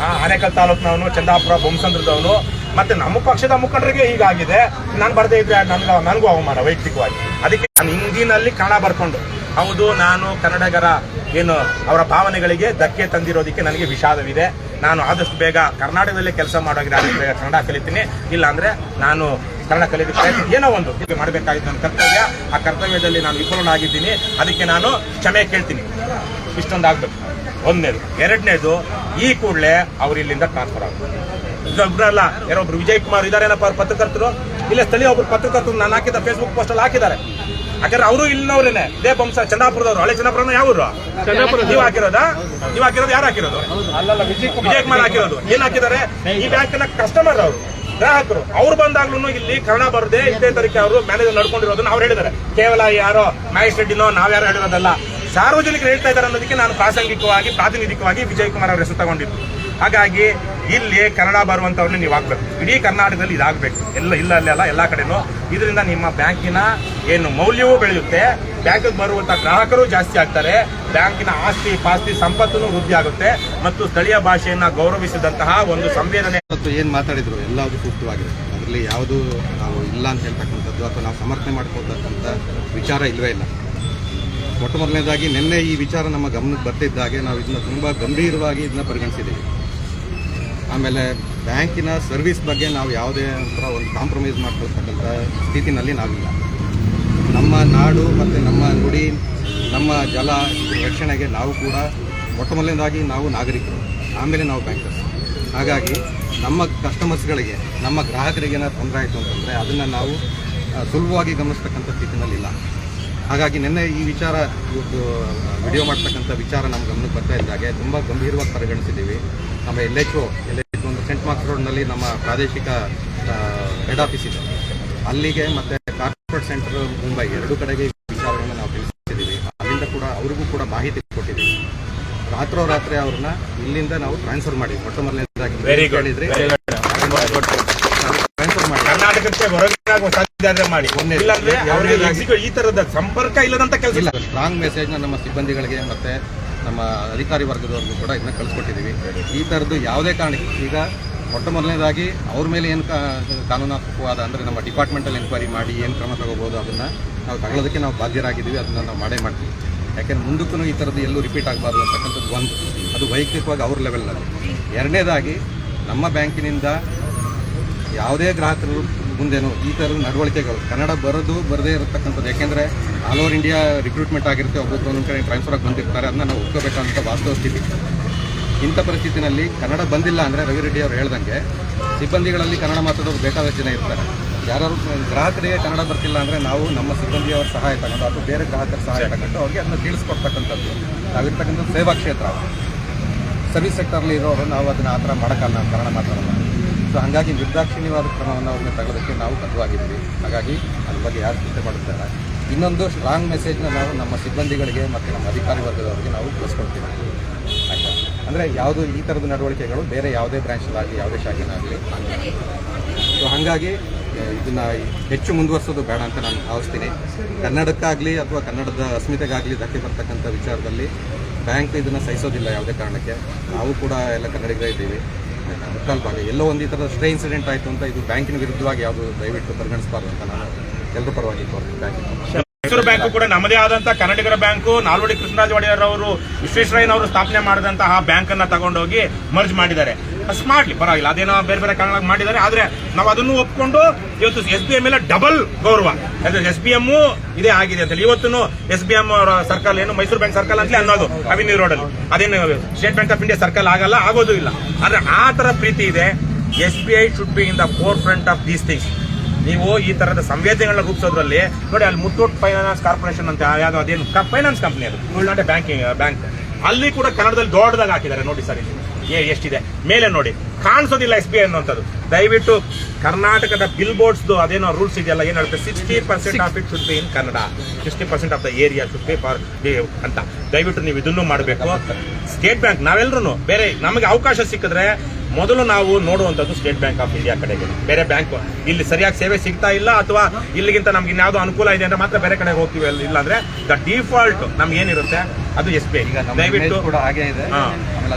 ಆ, ಆನೇಕಲ್ ತಾಲೂಕ್ನವನು, ಚಂದಾಪುರ ಬೊಮ್ಮಸಂದ್ರದವನು ಮತ್ತೆ ನಮ್ಮ ಪಕ್ಷದ ಮುಖಂಡರಿಗೆ ಹೀಗಾಗಿದೆ ನಾನು ಬರ್ದೇ ಇದ್ರೆ ನನ್ಗೆ ನನಗೂ ಅವಮಾನ, ವೈಯಕ್ತಿಕವಾಗಿ. ಅದಕ್ಕೆ ನಾನು ಹಿಂದಿನಲ್ಲಿ ಕನ್ನಡ ಬರ್ಕೊಂಡು. ಹೌದು, ನಾನು ಕನ್ನಡಿಗರ. ಏನು, ಅವರ ಭಾವನೆಗಳಿಗೆ ಧಕ್ಕೆ ತಂದಿರೋದಕ್ಕೆ ನನಗೆ ವಿಷಾದವಿದೆ. ನಾನು ಆದಷ್ಟು ಬೇಗ ಕರ್ನಾಟಕದಲ್ಲೇ ಕೆಲಸ ಬೇಗ ಕನ್ನಡ ಕಲಿತೀನಿ. ಇಲ್ಲ ಅಂದ್ರೆ ನಾನು ಕನ್ನಡ ಕಲಿಯೋದಕ್ಕೆ ಏನೋ ಒಂದು ಮಾಡಬೇಕಾಗಿತ್ತು ನನ್ನ ಕರ್ತವ್ಯ. ಆ ಕರ್ತವ್ಯದಲ್ಲಿ ನಾನು ವಿಫಲನಾಗಿದ್ದೀನಿ. ಅದಕ್ಕೆ ನಾನು ಕ್ಷಮೆ ಕೇಳ್ತೀನಿ. ಇಷ್ಟೊಂದು ಆಗ್ಬೇಕು ಒಂದನೇದು. ಎರಡನೇದು, ಈ ಕೂಡಲೇ ಅವ್ರು ಇಲ್ಲಿಂದ ಟ್ರಾನ್ಸ್ಫರ್ ಆಗುತ್ತೆ ಒಬ್ರಲ್ಲ ಯಾರೊಬ್ರು ವಿಜಯ್ ಕುಮಾರ್ ಇದಾರೇನಪ್ಪ ಪತ್ರಕರ್ತರು? ಇಲ್ಲ ಸ್ಥಳೀಯ ಒಬ್ರು ಪತ್ರಕರ್ತರು ನಾನು ಹಾಕಿದ ಫೇಸ್ಬುಕ್ ಪೋಸ್ಟ್ ಅಲ್ಲಿ ಹಾಕಿದ್ದಾರೆ. ಯಾಕಂದ್ರೆ ಅವರು ಇಲ್ಲಿನವ್ರೇನೆ ಇದೇ ಬಂಶ ಚಂದಾಪುರದವ್ರು. ಹಳೆ ಚಂದಾಪುರ ಯಾವ್ರು? ನೀವು ಹಾಕಿರೋದಾ? ನೀವು ಹಾಕಿರೋದು ಯಾರು ಹಾಕಿರೋದು? ವಿಜಯ್ ಕುಮಾರ್. ಹಾಕಿರೋದು. ಏನ್ ಹಾಕಿದ್ದಾರೆ? ಈ ಬ್ಯಾಂಕಿನ ಕಸ್ಟಮರ್ ಅವರು ಗ್ರಾಹಕರು. ಅವ್ರು ಬಂದಾಗ್ಲೂ ಇಲ್ಲಿ ಕನ್ನಡ ಬರದೆ ಇದೇ ತರಕ್ಕೆ ಅವರು ಮ್ಯಾನೇಜರ್ ನಡ್ಕೊಂಡಿರೋದನ್ನ ಅವ್ರು ಹೇಳಿದ್ದಾರೆ. ಕೇವಲ ಯಾರೋ ಮಹೇಶ್ ರೆಡ್ಡಿನೋ ನಾವ್ಯಾರು ಹೇಳಿರೋದಲ್ಲ. ಸಾರ್ವಜನಿಕರು ಹೇಳ್ತಾ ಇದ್ದಾರೆ ಅನ್ನೋದಕ್ಕೆ ನಾನು ಪ್ರಾಸಂಗಿಕವಾಗಿ ಪ್ರಾತಿನಿಧಿಕವಾಗಿ ವಿಜಯ್ ಕುಮಾರ್ ಅವರ ಹೆಸರು ತಗೊಂಡಿದ್ದು. ಹಾಗಾಗಿ ಇಲ್ಲಿ ಕನ್ನಡ ಬರುವಂತವ್ರನ್ನ ನೀವು ಹಾಕ್ಬೇಕು ಇಡೀ ಕರ್ನಾಟಕದಲ್ಲಿ ಇದಾಗಬೇಕು. ಎಲ್ಲ ಇಲ್ಲ ಅಲ್ಲಿ ಅಲ್ಲ ಎಲ್ಲ ಕಡೆನೂ. ಇದರಿಂದ ನಿಮ್ಮ ಬ್ಯಾಂಕಿನ ಏನು ಮೌಲ್ಯವೂ ಬೆಳೆಯುತ್ತೆ. ಬ್ಯಾಂಕಿಗೆ ಬರುವಂತ ಗ್ರಾಹಕರು ಜಾಸ್ತಿ ಆಗ್ತಾರೆ. ಬ್ಯಾಂಕಿನ ಆಸ್ತಿ, ಪಾಸ್ತಿ ಸಂಪತ್ತು ವೃದ್ಧಿ ಆಗುತ್ತೆ. ಮತ್ತು ಸ್ಥಳೀಯ ಭಾಷೆಯನ್ನು ಗೌರವಿಸಿದಂತಹ ಒಂದು ಸಂವೇದನೆ ಮತ್ತು ಏನು ಮಾತಾಡಿದ್ರು, ಎಲ್ಲದೂ ಸೂಕ್ತವಾಗಿದೆ. ಅದರಲ್ಲಿ ಯಾವುದು ನಾವು ಇಲ್ಲ ಅಂತ ಹೇಳ್ತಕ್ಕಂಥದ್ದು ಅಥವಾ ನಾವು ಸಮರ್ಥನೆ ಮಾಡ್ಕೊಳ್ತಕ್ಕಂಥ ವಿಚಾರ ಇಲ್ಲವೇ ಇಲ್ಲ. ಮೊಟ್ಟ ಮೊದಲನೇದಾಗಿ ನಿನ್ನೆ ಈ ವಿಚಾರ ನಮ್ಮ ಗಮನಕ್ಕೆ ಬರ್ತಿದ್ದಾಗೆ ನಾವು ಇದನ್ನ ತುಂಬ ಗಂಭೀರವಾಗಿ ಇದನ್ನ ಪರಿಗಣಿಸಿದ್ದೀವಿ. ಆಮೇಲೆ ಬ್ಯಾಂಕಿನ ಸರ್ವಿಸ್ ಬಗ್ಗೆ ನಾವು ಯಾವುದೇ ಒಂಥರ ಒಂದು ಕಾಂಪ್ರಮೈಸ್ ಮಾಡ್ಕೊಳ್ತಕ್ಕಂಥ ಸ್ಥಿತಿನಲ್ಲಿ ನಾವಿಲ್ಲ. ನಮ್ಮ ನಾಡು ಮತ್ತು ನಮ್ಮ ನುಡಿ, ನಮ್ಮ ಜಲ ರಕ್ಷಣೆಗೆ ನಾವು ಕೂಡ ಮೊಟ್ಟ ಮೊದಲನೇದಾಗಿ ನಾವು ನಾಗರಿಕರು. ಆಮೇಲೆ ನಾವು ಬ್ಯಾಂಕರ್ಸ್. ಹಾಗಾಗಿ ನಮ್ಮ ಕಸ್ಟಮರ್ಸ್ಗಳಿಗೆ, ನಮ್ಮ ಗ್ರಾಹಕರಿಗೆ ಏನಾದ್ರು ತೊಂದರೆ ಆಯಿತು ಅಂತಂದರೆ ಅದನ್ನು ನಾವು ಸುಲಭವಾಗಿ ಗಮನಿಸ್ತಕ್ಕಂಥ ಸ್ಥಿತಿನಲ್ಲಿಲ್ಲ ಹಾಗಾಗಿ ನಿನ್ನೆ ಈ ವಿಚಾರ ಇವತ್ತು ವಿಡಿಯೋ ಮಾಡ್ತಕ್ಕಂಥ ವಿಚಾರ ನಮ್ಮ ಗಮನಕ್ಕೆ ಬರ್ತಾ ಇದ್ದಾಗೆ ತುಂಬ ಗಂಭೀರವಾಗಿ ಪರಿಗಣಿಸಿದ್ದೀವಿ. ನಮ್ಮ L H O L H ಒಂದು ಸೆಂಟ್ ಮಾರ್ಕ್ಸ್ ರೋಡ್ನಲ್ಲಿ ನಮ್ಮ ಪ್ರಾದೇಶಿಕ ಹೆಡ್ ಆಫೀಸ್ ಇದೆ. ಅಲ್ಲಿಗೆ ಮತ್ತು ಕಾರ್ಪೊರೇಟ್ ಸೆಂಟರ್ ಮುಂಬೈ ಎರಡು ಕಡೆಗೆ ವಿಚಾರಗಳನ್ನು ನಾವು ತಿಳಿಸಿದ್ದೀವಿ. ಅಲ್ಲಿಂದ ಕೂಡ ಅವ್ರಿಗೂ ಕೂಡ ಮಾಹಿತಿ ಕೊಟ್ಟಿದ್ದೀವಿ. ರಾತ್ರೋರಾತ್ರಿ ಅವ್ರನ್ನ ಇಲ್ಲಿಂದ ನಾವು ಟ್ರಾನ್ಸ್ಫರ್ ಮಾಡಿ ಮೊಟ್ಟ ಮೊದಲನೇದಾಗಿ ಟ್ರಾನ್ಸ್ಫರ್ ಮಾಡಿ ಕರ್ನಾಟಕಕ್ಕೆ ಮಾಡಿ. ಈ ತರದ ಸಂಪರ್ಕ ಇಲ್ಲದಂತ ಕೆಲಸ ಇಲ್ಲ ಸ್ಟ್ರಾಂಗ್ ಮೆಸೇಜ್ನ ನಮ್ಮ ಸಿಬ್ಬಂದಿಗಳಿಗೆ ಮತ್ತು ನಮ್ಮ ಅಧಿಕಾರಿ ವರ್ಗದವ್ರಿಗೂ ಕೂಡ ಇದನ್ನ ಕಳಿಸ್ಕೊಟ್ಟಿದ್ದೀವಿ. ಈ ಥರದ್ದು ಯಾವುದೇ ಕಾರಣಕ್ಕೆ, ಈಗ ಮೊಟ್ಟ ಮೊದಲನೇದಾಗಿ ಅವ್ರ ಮೇಲೆ ಏನು ಕಾನೂನಾತ್ಮಕವಾದ ಅಂದರೆ ನಮ್ಮ ಡಿಪಾರ್ಟ್ಮೆಂಟಲ್ಲಿ ಎನ್ಕ್ವೈರಿ ಮಾಡಿ ಏನು ಕ್ರಮ ತಗೋಬೋದು ಅದನ್ನು ನಾವು ತಗೊಳ್ಳೋದಕ್ಕೆ ನಾವು ಬಾಧ್ಯರಾಗಿದ್ದೀವಿ, ಅದನ್ನು ನಾವು ಮಾಡೇ ಮಾಡ್ತೀವಿ. ಯಾಕೆಂದ್ರೆ ಮುಂದಕ್ಕೂ ಈ ಥರದ್ದು ಎಲ್ಲೂ ರಿಪೀಟ್ ಆಗಬಾರ್ದು ಅಂತಕ್ಕಂಥದ್ದು ಒಂದು. ಅದು ವೈಯಕ್ತಿಕವಾಗಿ ಅವ್ರ ಲೆವೆಲ್ನಲ್ಲಿ ಎರಡನೇದಾಗಿ ನಮ್ಮ ಬ್ಯಾಂಕಿನಿಂದ ಯಾವುದೇ ಗ್ರಾಹಕರು ಮುಂದೇನು ಈ ಥರದ ನಡವಳಿಕೆಗಳು ಕನ್ನಡ ಬರೋದು ಬರದೇ ಇರತಕ್ಕಂಥದ್ದು. ಯಾಕೆಂದರೆ ಆಲ್ ಓವರ್ ಇಂಡಿಯಾ ರಿಕ್ರೂಟ್ಮೆಂಟ್ ಆಗಿರುತ್ತೆ ಒಬ್ಬೊಬ್ಬರು ಒಂದೊಂದು ಕಡೆ ಟ್ರಾನ್ಸ್ಫರ್ ಆಗಿ ಬಂದಿರ್ತಾರೆ ಅದನ್ನ ನಾವು ಒಪ್ಕೋಬೇಕಂತ ವಾಸ್ತವ ಸ್ಥಿತಿ. ಇಂಥ ಪರಿಸ್ಥಿತಿನಲ್ಲಿ ಕನ್ನಡ ಬಂದಿಲ್ಲ ಅಂದರೆ ರವಿ ರೆಡ್ಡಿ ಅವರು ಹೇಳ್ದಂಗೆ ಸಿಬ್ಬಂದಿಗಳಲ್ಲಿ ಕನ್ನಡ ಮಾತಾಡೋರು ಬೇಕಾದಷ್ಟು ಜನ ಇರ್ತಾರೆ. ಯಾರು ಗ್ರಾಹಕರಿಗೆ ಕನ್ನಡ ಬರ್ತಿಲ್ಲ ಅಂದರೆ ನಾವು ನಮ್ಮ ಸಿಬ್ಬಂದಿಯವರ ಸಹಾಯ ತಗೊಂಡು ಅಥವಾ ಬೇರೆ ಗ್ರಾಹಕರ ಸಹಾಯ ತಗೊಂಡು ಅವ್ರಿಗೆ ಅದನ್ನ ತಿಳಿಸ್ಕೊಡ್ತಕ್ಕಂಥದ್ದು. ನಾವಿರ್ತಕ್ಕಂಥ ಸೇವಾ ಕ್ಷೇತ್ರ. ಸರ್ವಿಸ್ ಸೆಕ್ಟರ್ಲಿ ಇರೋರು ನಾವು ಅದನ್ನು ಆ ಥರ ಮಾಡೋಕ್ಕಲ್ಲ ಕನ್ನಡ ಮಾತಾಡೋಲ್ಲ. ಸೊ ಹಾಗಾಗಿ ನಿರ್ದಾಕ್ಷಿಣ್ಯವಾದ ಕ್ರಮವನ್ನು ಅವ್ರನ್ನ ತಗೊಳ್ಳೋದಕ್ಕೆ ನಾವು ಬದ್ಧವಾಗಿದ್ದೀವಿ ಹಾಗಾಗಿ ಅದ್ರ ಬಗ್ಗೆ ಯಾರು ಚಿಂತೆ ಮಾಡುತ್ತಾರೆ ಇನ್ನೊಂದು ಸ್ಟ್ರಾಂಗ್ ಮೆಸೇಜ್ನ ನಾವು ನಮ್ಮ ಸಿಬ್ಬಂದಿಗಳಿಗೆ ಮತ್ತು ನಮ್ಮ ಅಧಿಕಾರಿ ವರ್ಗದವರಿಗೆ ನಾವು ಕಳಿಸ್ಕೊಡ್ತೀವಿ. ಆಯಿತಾ? ಅಂದರೆ ಯಾವುದು ಈ ಥರದ ನಡವಳಿಕೆಗಳು ಬೇರೆ ಯಾವುದೇ ಬ್ರಾಂಚಲ್ಲಾಗಲಿ ಯಾವುದೇ ಶಾಖೆನಾಗಲಿ ಸೊ ಹಾಗಾಗಿ ಇದನ್ನು ಹೆಚ್ಚು ಮುಂದುವರಿಸೋದು ಬೇಡ ಅಂತ ನಾನು ಭಾವಿಸ್ತೀನಿ. ಕನ್ನಡಕ್ಕಾಗಲಿ ಅಥವಾ ಕನ್ನಡದ ಅಸ್ಮಿತೆಗಾಗಲಿ ಧಕ್ಕೆ ಬರ್ತಕ್ಕಂಥ ವಿಚಾರದಲ್ಲಿ ಬ್ಯಾಂಕ್ ಇದನ್ನು ಸಹಿಸೋದಿಲ್ಲ ಯಾವುದೇ ಕಾರಣಕ್ಕೆ. ನಾವು ಕೂಡ ಎಲ್ಲ ಕನ್ನಡಿಗರೇ ಇದ್ದೀವಿ. ಎಲ್ಲೋ ಒಂದು ಈ ಥರದ ಸ್ಟ್ರೇ ಇನ್ಸಿಡೆಂಟ್ ಆಯಿತು ಅಂತ ಇದು ಬ್ಯಾಂಕಿನ ವಿರುದ್ಧವಾಗಿ ಯಾವುದು ದಯವಿಟ್ಟು ಪರಿಗಣಿಸಬಾರ್ದು ಅಂತ ನಾನು ಎಲ್ಲರೂ ಪರವಾಗಿ ಕೋರ್ತೀನಿ ಬ್ಯಾಂಕಿನ ಮೈಸೂರು ಬ್ಯಾಂಕು ಕೂಡ ನಮ್ಮದೇ ಆದಂತಹ ಕನ್ನಡಿಗರ ಬ್ಯಾಂಕು, ನಾಲ್ವಡಿ ಕೃಷ್ಣರಾಜ ಒಡೆಯರ್ ಅವರು ವಿಶ್ವೇಶ್ವರಯ್ಯನವರು ಸ್ಥಾಪನೆ ಮಾಡಿದಂತಹ ಬ್ಯಾಂಕ್ ಅನ್ನ ತಗೊಂಡೋಗಿ ಮರ್ಜ್ ಮಾಡಿದ್ದಾರೆ. ಅಷ್ಟು ಮಾಡ್ಲಿ ಪರವಾಗಿಲ್ಲ, ಅದೇನೋ ಬೇರೆ ಬೇರೆ ಕಾರಣ ಮಾಡಿದ್ದಾರೆ, ಆದ್ರೆ ನಾವು ಅದನ್ನು ಒಪ್ಕೊಂಡು ಇವತ್ತು ಎಸ್ ಬಿ ಎಂ ಡಬಲ್ ಗೌರವ. ಎಸ್ ಬಿ ಎಂ ಇದೇ ಆಗಿದೆ ಅಂತ ಇವತ್ತು ಎಸ್ ಬಿ ಎಂ ಅವರ ಸರ್ಕಲ್ ಏನು? ಮೈಸೂರು ಬ್ಯಾಂಕ್ ಸರ್ಕಲ್ ಅಂತಲೇ ಅನ್ನೋದು ಅವಿನ್ಯೂ ರೋಡ್ ಅಲ್ಲಿ ಅದೇನು state bank of India circle ಆಗಲ್ಲ, ಆಗೋದು ಇಲ್ಲ. ಆದ್ರೆ ಆ ತರ ಪ್ರೀತಿ ಇದೆ. S B I should be in the forefront of these things ನೀವು ಈ ತರದ ಸಂವೇದನೆಗಳನ್ನ ರೂಪಿಸೋದ್ರಲ್ಲಿ ನೋಡಿ ಅಲ್ಲಿ ಮುತ್ತೂಟ್ ಫೈನಾನ್ಸ್ ಕಾರ್ಪೊರೇಷನ್ ಅಂತ ಯಾವ್ದು ಅದೇನು ಫೈನಾನ್ಸ್ ಕಂಪನಿ ಅದು ಉಳ್ನಾಡೆ ಬ್ಯಾಂಕಿಂಗ್ ಬ್ಯಾಂಕ್ ಅಲ್ಲಿ ಕೂಡ ಕನ್ನಡದಲ್ಲಿ ದೊಡ್ಡದಾಗ ಹಾಕಿದ್ದಾರೆ, ನೋಡಿ ಸರ್ ಏ, ಎಷ್ಟಿದೆ? ಮೇಲೆ ನೋಡಿ, ಕಾಣಿಸೋದಿಲ್ಲ ಎಸ್ ಬಿ ಐ ಅನ್ನುವಂಥದ್ದು. ದಯವಿಟ್ಟು ಕರ್ನಾಟಕದ ಬಿಲ್ ಬೋರ್ಡ್ಸ್ ಅದೇನೋ ರೂಲ್ಸ್ ಇದೆಯಲ್ಲ, ಏನು ಹೇಳುತ್ತೆ? Sixty percent of it should be in Kannada sixty percent of the area should be for ಅಂತ. ದಯವಿಟ್ಟು ನೀವು ಇದನ್ನು ಮಾಡಬೇಕು. ಸ್ಟೇಟ್ ಬ್ಯಾಂಕ್ ನಾವೆಲ್ಲರೂ ಬೇರೆ ನಮಗೆ ಅವಕಾಶ ಸಿಕ್ಕಿದ್ರೆ ಮೊದಲು ನಾವು ನೋಡುವಂಥದ್ದು ಸ್ಟೇಟ್ ಬ್ಯಾಂಕ್ ಆಫ್ ಇಂಡಿಯಾ ಕಡೆಗೆ. ಬೇರೆ ಬ್ಯಾಂಕ್ ಇಲ್ಲಿ ಸರಿಯಾಗಿ ಸೇವೆ ಸಿಗ್ತಾ ಇಲ್ಲ ಅಥವಾ ಇಲ್ಲಿಗಿಂತ ನಮ್ಗೆ ಇನ್ಯಾವುದೋ ಅನುಕೂಲ ಇದೆ ಅಂದ್ರೆ ಮಾತ್ರ ಬೇರೆ ಕಡೆ ಹೋಗ್ತೀವಿ ಅಲ್ಲಿ ಇಲ್ಲ ಅಂದ್ರೆ ದ ಡಿಫಾಲ್ಟ್ ನಮ್ಗೆ ಏನಿರುತ್ತೆ ಅದು ಎಸ್ ಬಿ ಐ. ದಯವಿಟ್ಟು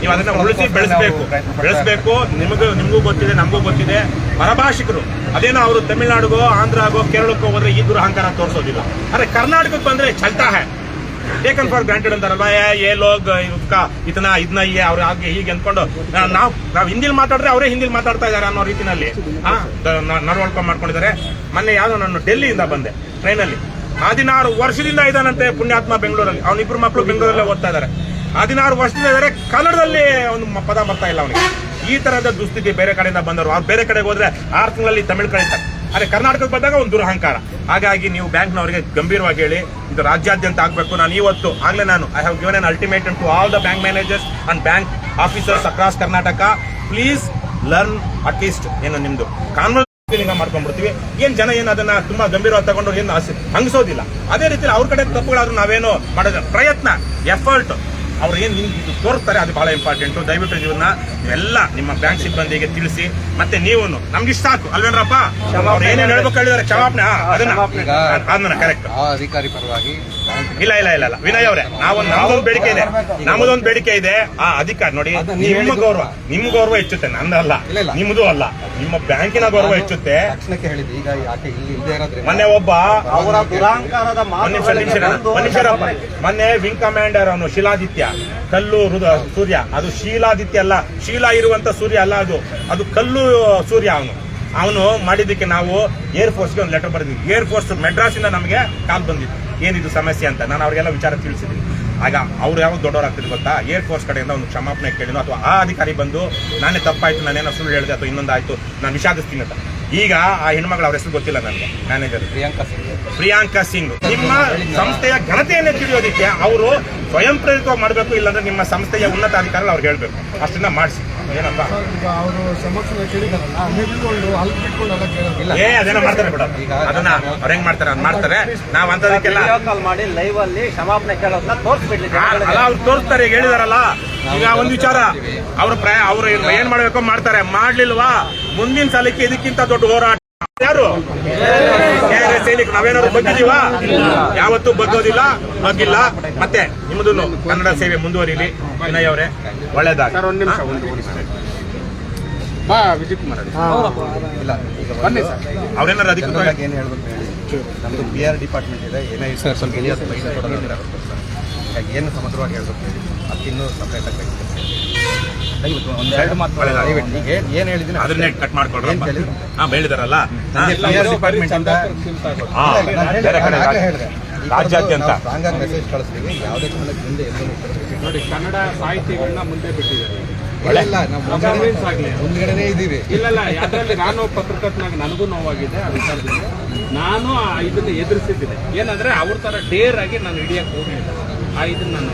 ನೀವು ಅದನ್ನ ಉಳಿಸಿ ಬೆಳೆಸಬೇಕು. ಬೆಳೆಸಬೇಕು. ನಿಮಗೂ ನಿಮಗೂ ಗೊತ್ತಿದೆ ನಮಗೂ ಗೊತ್ತಿದೆ. ಪರಭಾಷಿಕರು ಅದೇನೋ ಅವರು ತಮಿಳ್ನಾಡಿಗೋ ಆಂಧ್ರಾಗೋ ಕೇರಳಕ್ಕೋ ಹೋದ್ರೆ ಈ ದುರಹಂಕಾರ ತೋರಿಸೋದಿಲ್ಲ. ಆದ್ರೆ ಕರ್ನಾಟಕಕ್ಕೆ ಬಂದ್ರೆ ಚಲ್ತಾ ಹೈ. ಟೇಕನ್ ಫಾರ್ ಗ್ರಾಂಟೆಡ್ ಅಂತಾರಲ್ವಾ ಏ ಲೋಗ್ ಇದನ್ನ ಇದನ್ನ ಏ ಅವ್ರ ಹಾಗೆ ಹೀಗೆ ಅಂದ್ಕೊಂಡು ನಾವು ನಾವು ಹಿಂದಿಲ್ ಮಾತಾಡಿದ್ರೆ ಅವರೇ ಹಿಂದಿಲ್ ಮಾತಾಡ್ತಾ ಇದಾರೆ ಅನ್ನೋ ರೀತಿನಲ್ಲಿ ನಡವಳಿಕೆ ಮಾಡ್ಕೊಂಡಿದ್ದಾರೆ. ಮೊನ್ನೆ ಯಾವ್ದೋ ನಾನು ಡೆಲ್ಲಿಯಿಂದ ಬಂದೆ, ಟ್ರೈನಲ್ಲಿ. ಹದಿನಾರು ವರ್ಷದಿಂದ ಇದ್ದಾನಂತೆ ಪುಣ್ಯಾತ್ಮ ಬೆಂಗಳೂರಲ್ಲಿ. ಅವನಿಬ್ರು ಮಕ್ಕಳು ಬೆಂಗಳೂರಲ್ಲೇ ಓದ್ತಾ ಇದ್ದಾರೆ ಹದಿನಾರು ವರ್ಷದಿಂದ ಇದಾರೆ, ಕನ್ನಡದಲ್ಲಿ ಒಂದು ಪದ ಬರ್ತಾ ಇಲ್ಲ ಅವನಿಗೆ. ಈ ತರದ ದುಸ್ಥಿತಿ ಬೇರೆ ಕಡೆಯಿಂದ ಬಂದವರು. ಅವ್ರು ಬೇರೆ ಕಡೆಗೆ ಹೋದ್ರೆ ಆರು ತಿಂಗಳಲ್ಲಿ ತಮಿಳು ಕಳೀತಾರೆ ಆದ್ರೆ ಕರ್ನಾಟಕಕ್ಕೆ ಬಂದಾಗ ಒಂದು ದುರಹಂಕಾರ. ಹಾಗಾಗಿ ನೀವು ಬ್ಯಾಂಕ್ನವರಿಗೆ ಗಂಭೀರವಾಗಿ ಹೇಳಿ, ಇದು ರಾಜ್ಯಾದ್ಯಂತ ಆಗಬೇಕು. ನಾನು ಇವತ್ತು ಆಗಲೇ ನಾನು I have given an ultimatum to all the bank managers and bank officers across Karnataka please learn at least ಏನು ನಿಮ್ಮದು ಕಾನ್ವರ್ ಫೀಲಿಂಗ್ ಮಾಡ್ಕೊಂಡ್ಬಿಡ್ತೀವಿ. ಏನ್ ಜನ ಏನು ಅದನ್ನ ತುಂಬಾ ಗಂಭೀರವಾಗಿ ತಗೊಂಡು ಏನು ಹಂಗಿಸೋದಿಲ್ಲ. ಅದೇ ರೀತಿ ಅವ್ರ ಕಡೆ ತಪ್ಪುಗಳಾದ್ರೂ ನಾವೇನು ಮಾಡೋದು? ಪ್ರಯತ್ನ ಎಫರ್ಟ್ ಅವ್ರು ಏನು ನಿಮ್ಗೆ ತೋರಿಸ್ತಾರೆ ಅದು ಬಹಳ ಇಂಪಾರ್ಟೆಂಟ್ ದಯವಿಟ್ಟು ಇದನ್ನ ಎಲ್ಲ ನಿಮ್ಮ ಬ್ಯಾಂಕ್ ಸಿಬ್ಬಂದಿಗೆ ತಿಳಿಸಿ ಮತ್ತೆ ನೀವು ನಮ್ಗೆ ಇಷ್ಟ ಸಾಕು ಅಲ್ವೇನ್ರಪ್ಪ? ಅವ್ರು ಏನೇನು ಹೇಳ್ಬೇಕು ಹೇಳಿದಾರೆ ಕ್ಷಮಾಪಣೆ ಅದನ್ನ. ಅದನ್ನ ಕರೆಕ್ಟ್ ಅಧಿಕಾರಿ ಪರವಾಗಿ ಇಲ್ಲ ಇಲ್ಲ ಇಲ್ಲ ಇಲ್ಲ. ವಿನಯ್ ಅವ್ರೆ ನಾವೊಂದು ನಮ್ದೊಂದು ಬೇಡಿಕೆ ಇದೆ. ನಮ್ದೊಂದು ಬೇಡಿಕೆ ಇದೆ. ಆ ಅಧಿಕಾರ ನೋಡಿ ನಿಮ್ಮ ಗೌರವ ನಿಮ್ ಗೌರವ ಹೆಚ್ಚುತ್ತೆ ನಂದಲ್ಲ. ನಿಮ್ದು ಅಲ್ಲ. ನಿಮ್ಮ ಬ್ಯಾಂಕಿನ ಗೌರವ ಹೆಚ್ಚುತ್ತೆ. ಮೊನ್ನೆ ಒಬ್ಬ ಅವರ ದುರಾಂಕಾರದ. ಮೊನ್ನೆ ವಿಂಗ್ ಕಮಾಂಡರ್ ಅವನು ಶಿಲಾದಿತ್ಯ ಕಲ್ಲು ಹೃದಯ ಸೂರ್ಯ. ಅದು ಶೀಲಾದಿತ್ಯ ಅಲ್ಲ ಶೀಲಾ ಇರುವಂತ ಸೂರ್ಯ ಅಲ್ಲ ಅದು. ಅದು ಕಲ್ಲು ಸೂರ್ಯ ಅವನು. ಅವನು ಮಾಡಿದ್ದಕ್ಕೆ ನಾವು ಏರ್ ಫೋರ್ಸ್ಗೆ ಒಂದು ಲೆಟರ್ ಬರೆದಿದ್ವಿ. ಏರ್ ಫೋರ್ಸ್ ಮೆಡ್ರಾಸಿಂದ ನಮಗೆ ಕಾಲ್ ಬಂದಿತ್ತು. ಏನಿದು ಸಮಸ್ಯೆ ಅಂತ? ನಾನು ಅವ್ರಿಗೆಲ್ಲ ವಿಚಾರ ತಿಳಿಸಿದ್ದೀನಿ. ಆಗ ಅವ್ರು ಯಾವ ದೊಡ್ಡವರಾಗ್ತಿದ್ರು ಗೊತ್ತಾ? ಏರ್ ಫೋರ್ಸ್ ಕಡೆಯಿಂದ ಒಂದು ಕ್ಷಮಾಪಣೆ ಕೇಳಿದ್ರು ಅಥವಾ ಆ ಅಧಿಕಾರಿ ಬಂದು ನಾನೇ ತಪ್ಪಾಯ್ತು ನಾನೇನೋ ಸುಳ್ಳು ಹೇಳಿದೆ ಅಥವಾ ಇನ್ನೊಂದಾಯ್ತು ನಾನು ವಿಷಾದಿಸ್ತೀನಿ ಅಂತ. ಈಗ ಆ ಹೆಣ್ಮಗಳ ಅವ್ರ ಹೆಸರು ಗೊತ್ತಿಲ್ಲ ನನಗೆ ಮ್ಯಾನೇಜರ್ ಪ್ರಿಯಾಂಕಾ ಸಿಂಗ್. ಪ್ರಿಯಾಂಕಾ ಸಿಂಗ್. ನಿಮ್ಮ ಸಂಸ್ಥೆಯ ಘನತೆಯನ್ನೇ ತಿಳಿಯೋದಕ್ಕೆ ಅವರು ಸ್ವಯಂ ಪ್ರೇರಿತವಾಗಿ ಮಾಡಬೇಕು ಇಲ್ಲಾಂದ್ರೆ ನಿಮ್ಮ ಸಂಸ್ಥೆಯ ಉನ್ನತಾಧಿಕಾರಿಗಳು ಅವ್ರು ಹೇಳಬೇಕು. ಅಷ್ಟನ್ನ ಮಾಡಿಸಿ. ಏನಪ್ಪ? ಈಗ ಅವರು ಸಮಕ್ಷ ಕೇಳಿದಾರಲ್ಲ ನಿಂತ್ಕೊಂಡು ಅಲ್ಲಿ ಬಿಟ್ಕೊಂಡು ಎಲ್ಲ ಕೇಳೋದು. ಏ ಅದೇನೋ ಮಾಡ್ತಾರೆ ಬಿಡ. ಅದನ್ನ ಅವ್ರ ಹೆಂಗ್ ಮಾಡ್ತಾರೆ ಅದ್ ಮಾಡ್ತಾರೆ. ನಾವ್ ಅಂತದಕ್ಕೆಲ್ಲ ವಿಡಿಯೋ ಕಾಲ್ ಮಾಡಿ ಲೈವ್ ಅಲ್ಲಿ ಕ್ಷಮಾಪಣೆ ಕೇಳೋದನ್ನ ತೋರಿಸ್ಬಿಡ್ಲಿ ಅಲ್ಲ ಅವ್ರು ತೋರಿಸ್ತಾರೆ ಈಗ ಹೇಳಿದಾರಲ್ಲ. ಈಗ ಒಂದ್ ವಿಚಾರ. ಅವ್ರ ಪ್ರಯ ಅವ್ರು ಏನ್ ಮಾಡ್ಬೇಕೋ ಮಾಡ್ತಾರೆ. ಮಾಡ್ಲಿಲ್ವಾ? ಮುಂದಿನ ಸಲಕ್ಕೆ ಇದಕ್ಕಿಂತ ದೊಡ್ಡ ಹೋರಾಟ. ಯಾರು? ಕೆಆರ್ಎಸ್ ಸೈನಿಕ ನಾವೇನಾದ್ರು ಬಗ್ಗಿದೀವಾ ಯಾವತ್ತೂ ಬಗ್ಗೋದಿಲ್ಲ ಬಗ್ಗಿಲ್ಲ. ಮತ್ತೆ ನಿಮ್ಮದು ಕನ್ನಡ ಸೇವೆ ಮುಂದುವರಿಲಿ ವಿನಯ್ ಅವರೇ. ಒಳ್ಳೇದಾಗ ಇಲ್ಲ ಈಗ ಬನ್ನಿ ಸರ್. ಅವ್ರೇನಾರು ಆಗಿ ಏನು ಹೇಳ್ಬೇಕು ಹೇಳಿ. ನಮ್ದು ಪಿ ಆರ್ ಡಿಪಾರ್ಟ್ಮೆಂಟ್ ಇದೆ. ಏನೇ ಸರ್ ಸ್ವಲ್ಪ ಏನು ಸಮಗ್ರವಾಗಿ ಹೇಳ್ಬೇಕು ಹೇಳಿ. ಅದಕ್ಕಿನ್ನೂ ಸಪ್ರೇಟ್ ಆಗಬೇಕು ದಯವಿಟ್ಟು ಒಂದು ಎರಡು ಮಾತು ಈಗ ಏನು ಹೇಳಿದ್ದೀನಿ ಅದನ್ನೇ ಕಟ್ ಮಾಡ್ಕೊಳ್ರಿ ಹಾ ಹೇಳಿದಾರಲ್ಲ. ಡಿಪಾರ್ಟ್ಮೆಂಟ್. ರಾಜ್ಯಾದ್ಯಂತ. ಮೆಸೇಜ್ ಕಳಿಸ್ತೀವಿ. ಯಾವುದೇ ಕಾರಣಕ್ಕೆ ಮುಂದೆ ಎಲ್ಲೂ. ನೋಡಿ ಕನ್ನಡ ಸಾಹಿತಿಗಳನ್ನ ಮುಂದೆ ಬಿಟ್ಟಿದ್ದಾರೆ. ಮುಂದ್ಗಡೆನೇ ಇದ್ದೀವಿ. ಇಲ್ಲ ಇಲ್ಲ ಅದರಲ್ಲಿ ನಾನು ಪತ್ರಕರ್ತನಾಗ ನನಗೂ ನೋವಾಗಿದೆ ಆ ವಿಚಾರದಲ್ಲಿ. ನಾನು ಆ ಇದನ್ನ ಎದುರಿಸಿದ್ದೀನಿ. ಏನಂದ್ರೆ ಅವ್ರ ತರ ಡೇರ್ ಆಗಿ ನಾನು ಹಿಡಿಯಕ್ಕೆ ಹೋಗಲಿಲ್ಲ. ಆ ಇದನ್ನ ನಾನು.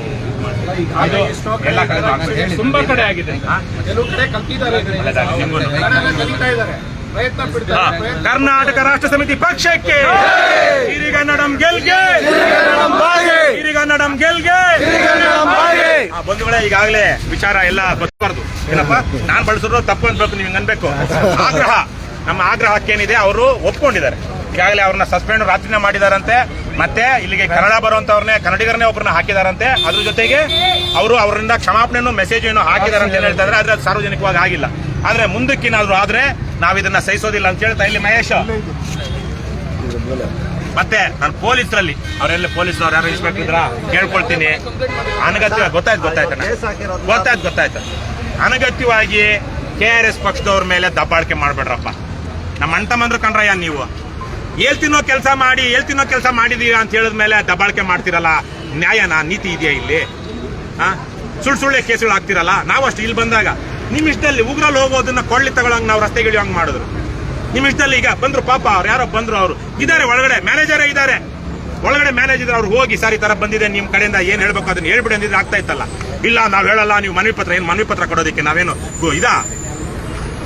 ತುಂಬಾ ಕಡೆ ಆಗಿದೆ. ಕೆಲವು ಕಡೆ ಕಲ್ತಿದ್ದಾರೆ ಒಳ್ಳೆದಾಗ್ಲಿ, ಕಲಿತಾ ಇದ್ದಾರೆ. ಪ್ರಯತ್ನ ಹಾ. ಪಡ್ತಾರೆ. ಕರ್ನಾಟಕ ರಾಷ್ಟ್ರ ಸಮಿತಿ ಪಕ್ಷಕ್ಕೆ ಹಿರಿಗನ್ನಡಂ ಗೆಲ್ಗೆ! ಹಿರಿಗನ್ನಡಂ ಗೆಲ್ಗೆ! ಬಂಧುಗಳೇ ಈಗಾಗಲೇ ವಿಚಾರ ಎಲ್ಲ ಬರ್ಬಾರ್ದು. ಏನಪ್ಪ? ನಾನ್ ಬಳಸಿದ್ರು ತಪ್ಪು ಅನ್ಬೇಕು ನೀವು ಅನ್ಬೇಕು. ಆಗ್ರಹ. ನಮ್ಮ ಆಗ್ರಹಕ್ಕೇನಿದೆ ಅವರು ಒಪ್ಕೊಂಡಿದ್ದಾರೆ. ಈಗಾಗಲೇ ಅವ್ರನ್ನ ಸಸ್ಪೆಂಡ್ ರಾತ್ರಿನೇ ಮಾಡಿದಾರಂತೆ. ಮತ್ತೆ ಇಲ್ಲಿಗೆ ಕನ್ನಡ ಬರುವಂತವ್ರನ್ನೇ, ಕನ್ನಡಿಗರನ್ನೇ ಒಬ್ಬರನ್ನ ಹಾಕಿದಾರಂತೆ. ಅದ್ರ ಜೊತೆಗೆ ಅವರು ಅವರಿಂದ ಕ್ಷಮಾಪಣೆಯನ್ನು ಮೆಸೇಜ್ ಏನು ಹಾಕಿದಾರಂತ ಹೇಳ್ತಾ ಆದ್ರೆ ಅದು ಸಾರ್ವಜನಿಕವಾಗಿ ಆಗಿಲ್ಲ. ಆದ್ರೆ ಮುಂದಕ್ಕೇನಾದ್ರೂ ಆದ್ರೆ ನಾವು ಇದನ್ನ ಸಹಿಸೋದಿಲ್ಲ ಅಂತ ಹೇಳ್ತಾ ಇಲ್ಲಿ ಮಹೇಶ್. ಮತ್ತೆ ನಾನು ಪೊಲೀಸರಲ್ಲಿ, ಅವರೆಲ್ಲ ಪೊಲೀಸರು ಯಾರು ಇನ್ಸ್ಪೆಕ್ಟರ್ ಇದ್ರ? ಕೇಳ್ಕೊಳ್ತೀನಿ. ಅನಗತ್ಯ ಗೊತ್ತಾಯ್ತು ಗೊತ್ತಾಯ್ತು. ಗೊತ್ತಾಯ್ತು ಗೊತ್ತಾಯ್ತು. ಅನಗತ್ಯವಾಗಿ ಕೆ ಆರ್ ಎಸ್ ಪಕ್ಷದವ್ರ ಮೇಲೆ ದಬ್ಬಾಳಿಕೆ ಮಾಡ್ಬೇಡ್ರಪ್ಪ. ನಮ್ಮ ಅಣ್ಣ ಕಣ್ರಯ್ಯ ಕಂಡ್ರಯ್ಯ ನೀವು ತಿನ್ನೋ ಕೆಲಸ ಮಾಡಿ, ಹೇಳ್ತಿನೋ ಕೆಲಸ ಮಾಡಿದೀರಾ ಅಂತ ಹೇಳಿದ ಮೇಲೆ ದಬ್ಬಾಳಿಕೆ ಮಾಡ್ತಿರಲ್ಲ, ನ್ಯಾಯನಾ ನೀತಿ ಇದೆಯಾ ಇಲ್ಲಿ? ಸುಳ್ಳು ಸುಳ್ಳೆ ಕೇಸುಗಳು ಆಗ್ತಿರಲ್ಲ ನಾವಷ್ಟು ಇಲ್ಲಿ ಬಂದಾಗ, ನಿಮ್ ಇಷ್ಟದಲ್ಲಿ ಉಗ್ರಲ್ಲಿ ಹೋಗೋದನ್ನ ಕೊಳ್ಳಿ ತಗೊಳಂಗ್ ನಾವು ರಸ್ತೆಗೆ ಇಳಿಯೋಂಗ್ ಮಾಡಿದ್ರು. ನಿಮ್ ಇಷ್ಟದಲ್ಲಿ ಈಗ ಬಂದ್ರು ಪಾಪ ಅವ್ರು, ಯಾರೋ ಬಂದ್ರು ಅವರು. ಇದಾರೆ ಒಳಗಡೆ, ಮ್ಯಾನೇಜರೇ ಇದ್ದಾರೆ ಒಳಗಡೆ ಮ್ಯಾನೇಜರ್ ಅವ್ರು ಹೋಗಿ, ಸರ್, ಈ ತರ ಬಂದಿದೆ, ನಿಮ್ ಕಡೆಯಿಂದ ಏನ್ ಹೇಳ್ಬೇಕು? ಅದನ್ನ ಹೇಳ್ಬಿಡಿ ಅಂದಿದ್ರೆ ಆಗ್ತಾ ಇತ್ತಲ್ಲ. ಇಲ್ಲ, ನಾವ್ ಹೇಳಲ್ಲ, ನೀವು ಮನವಿ ಪತ್ರ, ಏನ್ ಮನವಿ ಪತ್ರ ಕೊಡೋದಕ್ಕೆ ನಾವೇನು? ಇದಾ?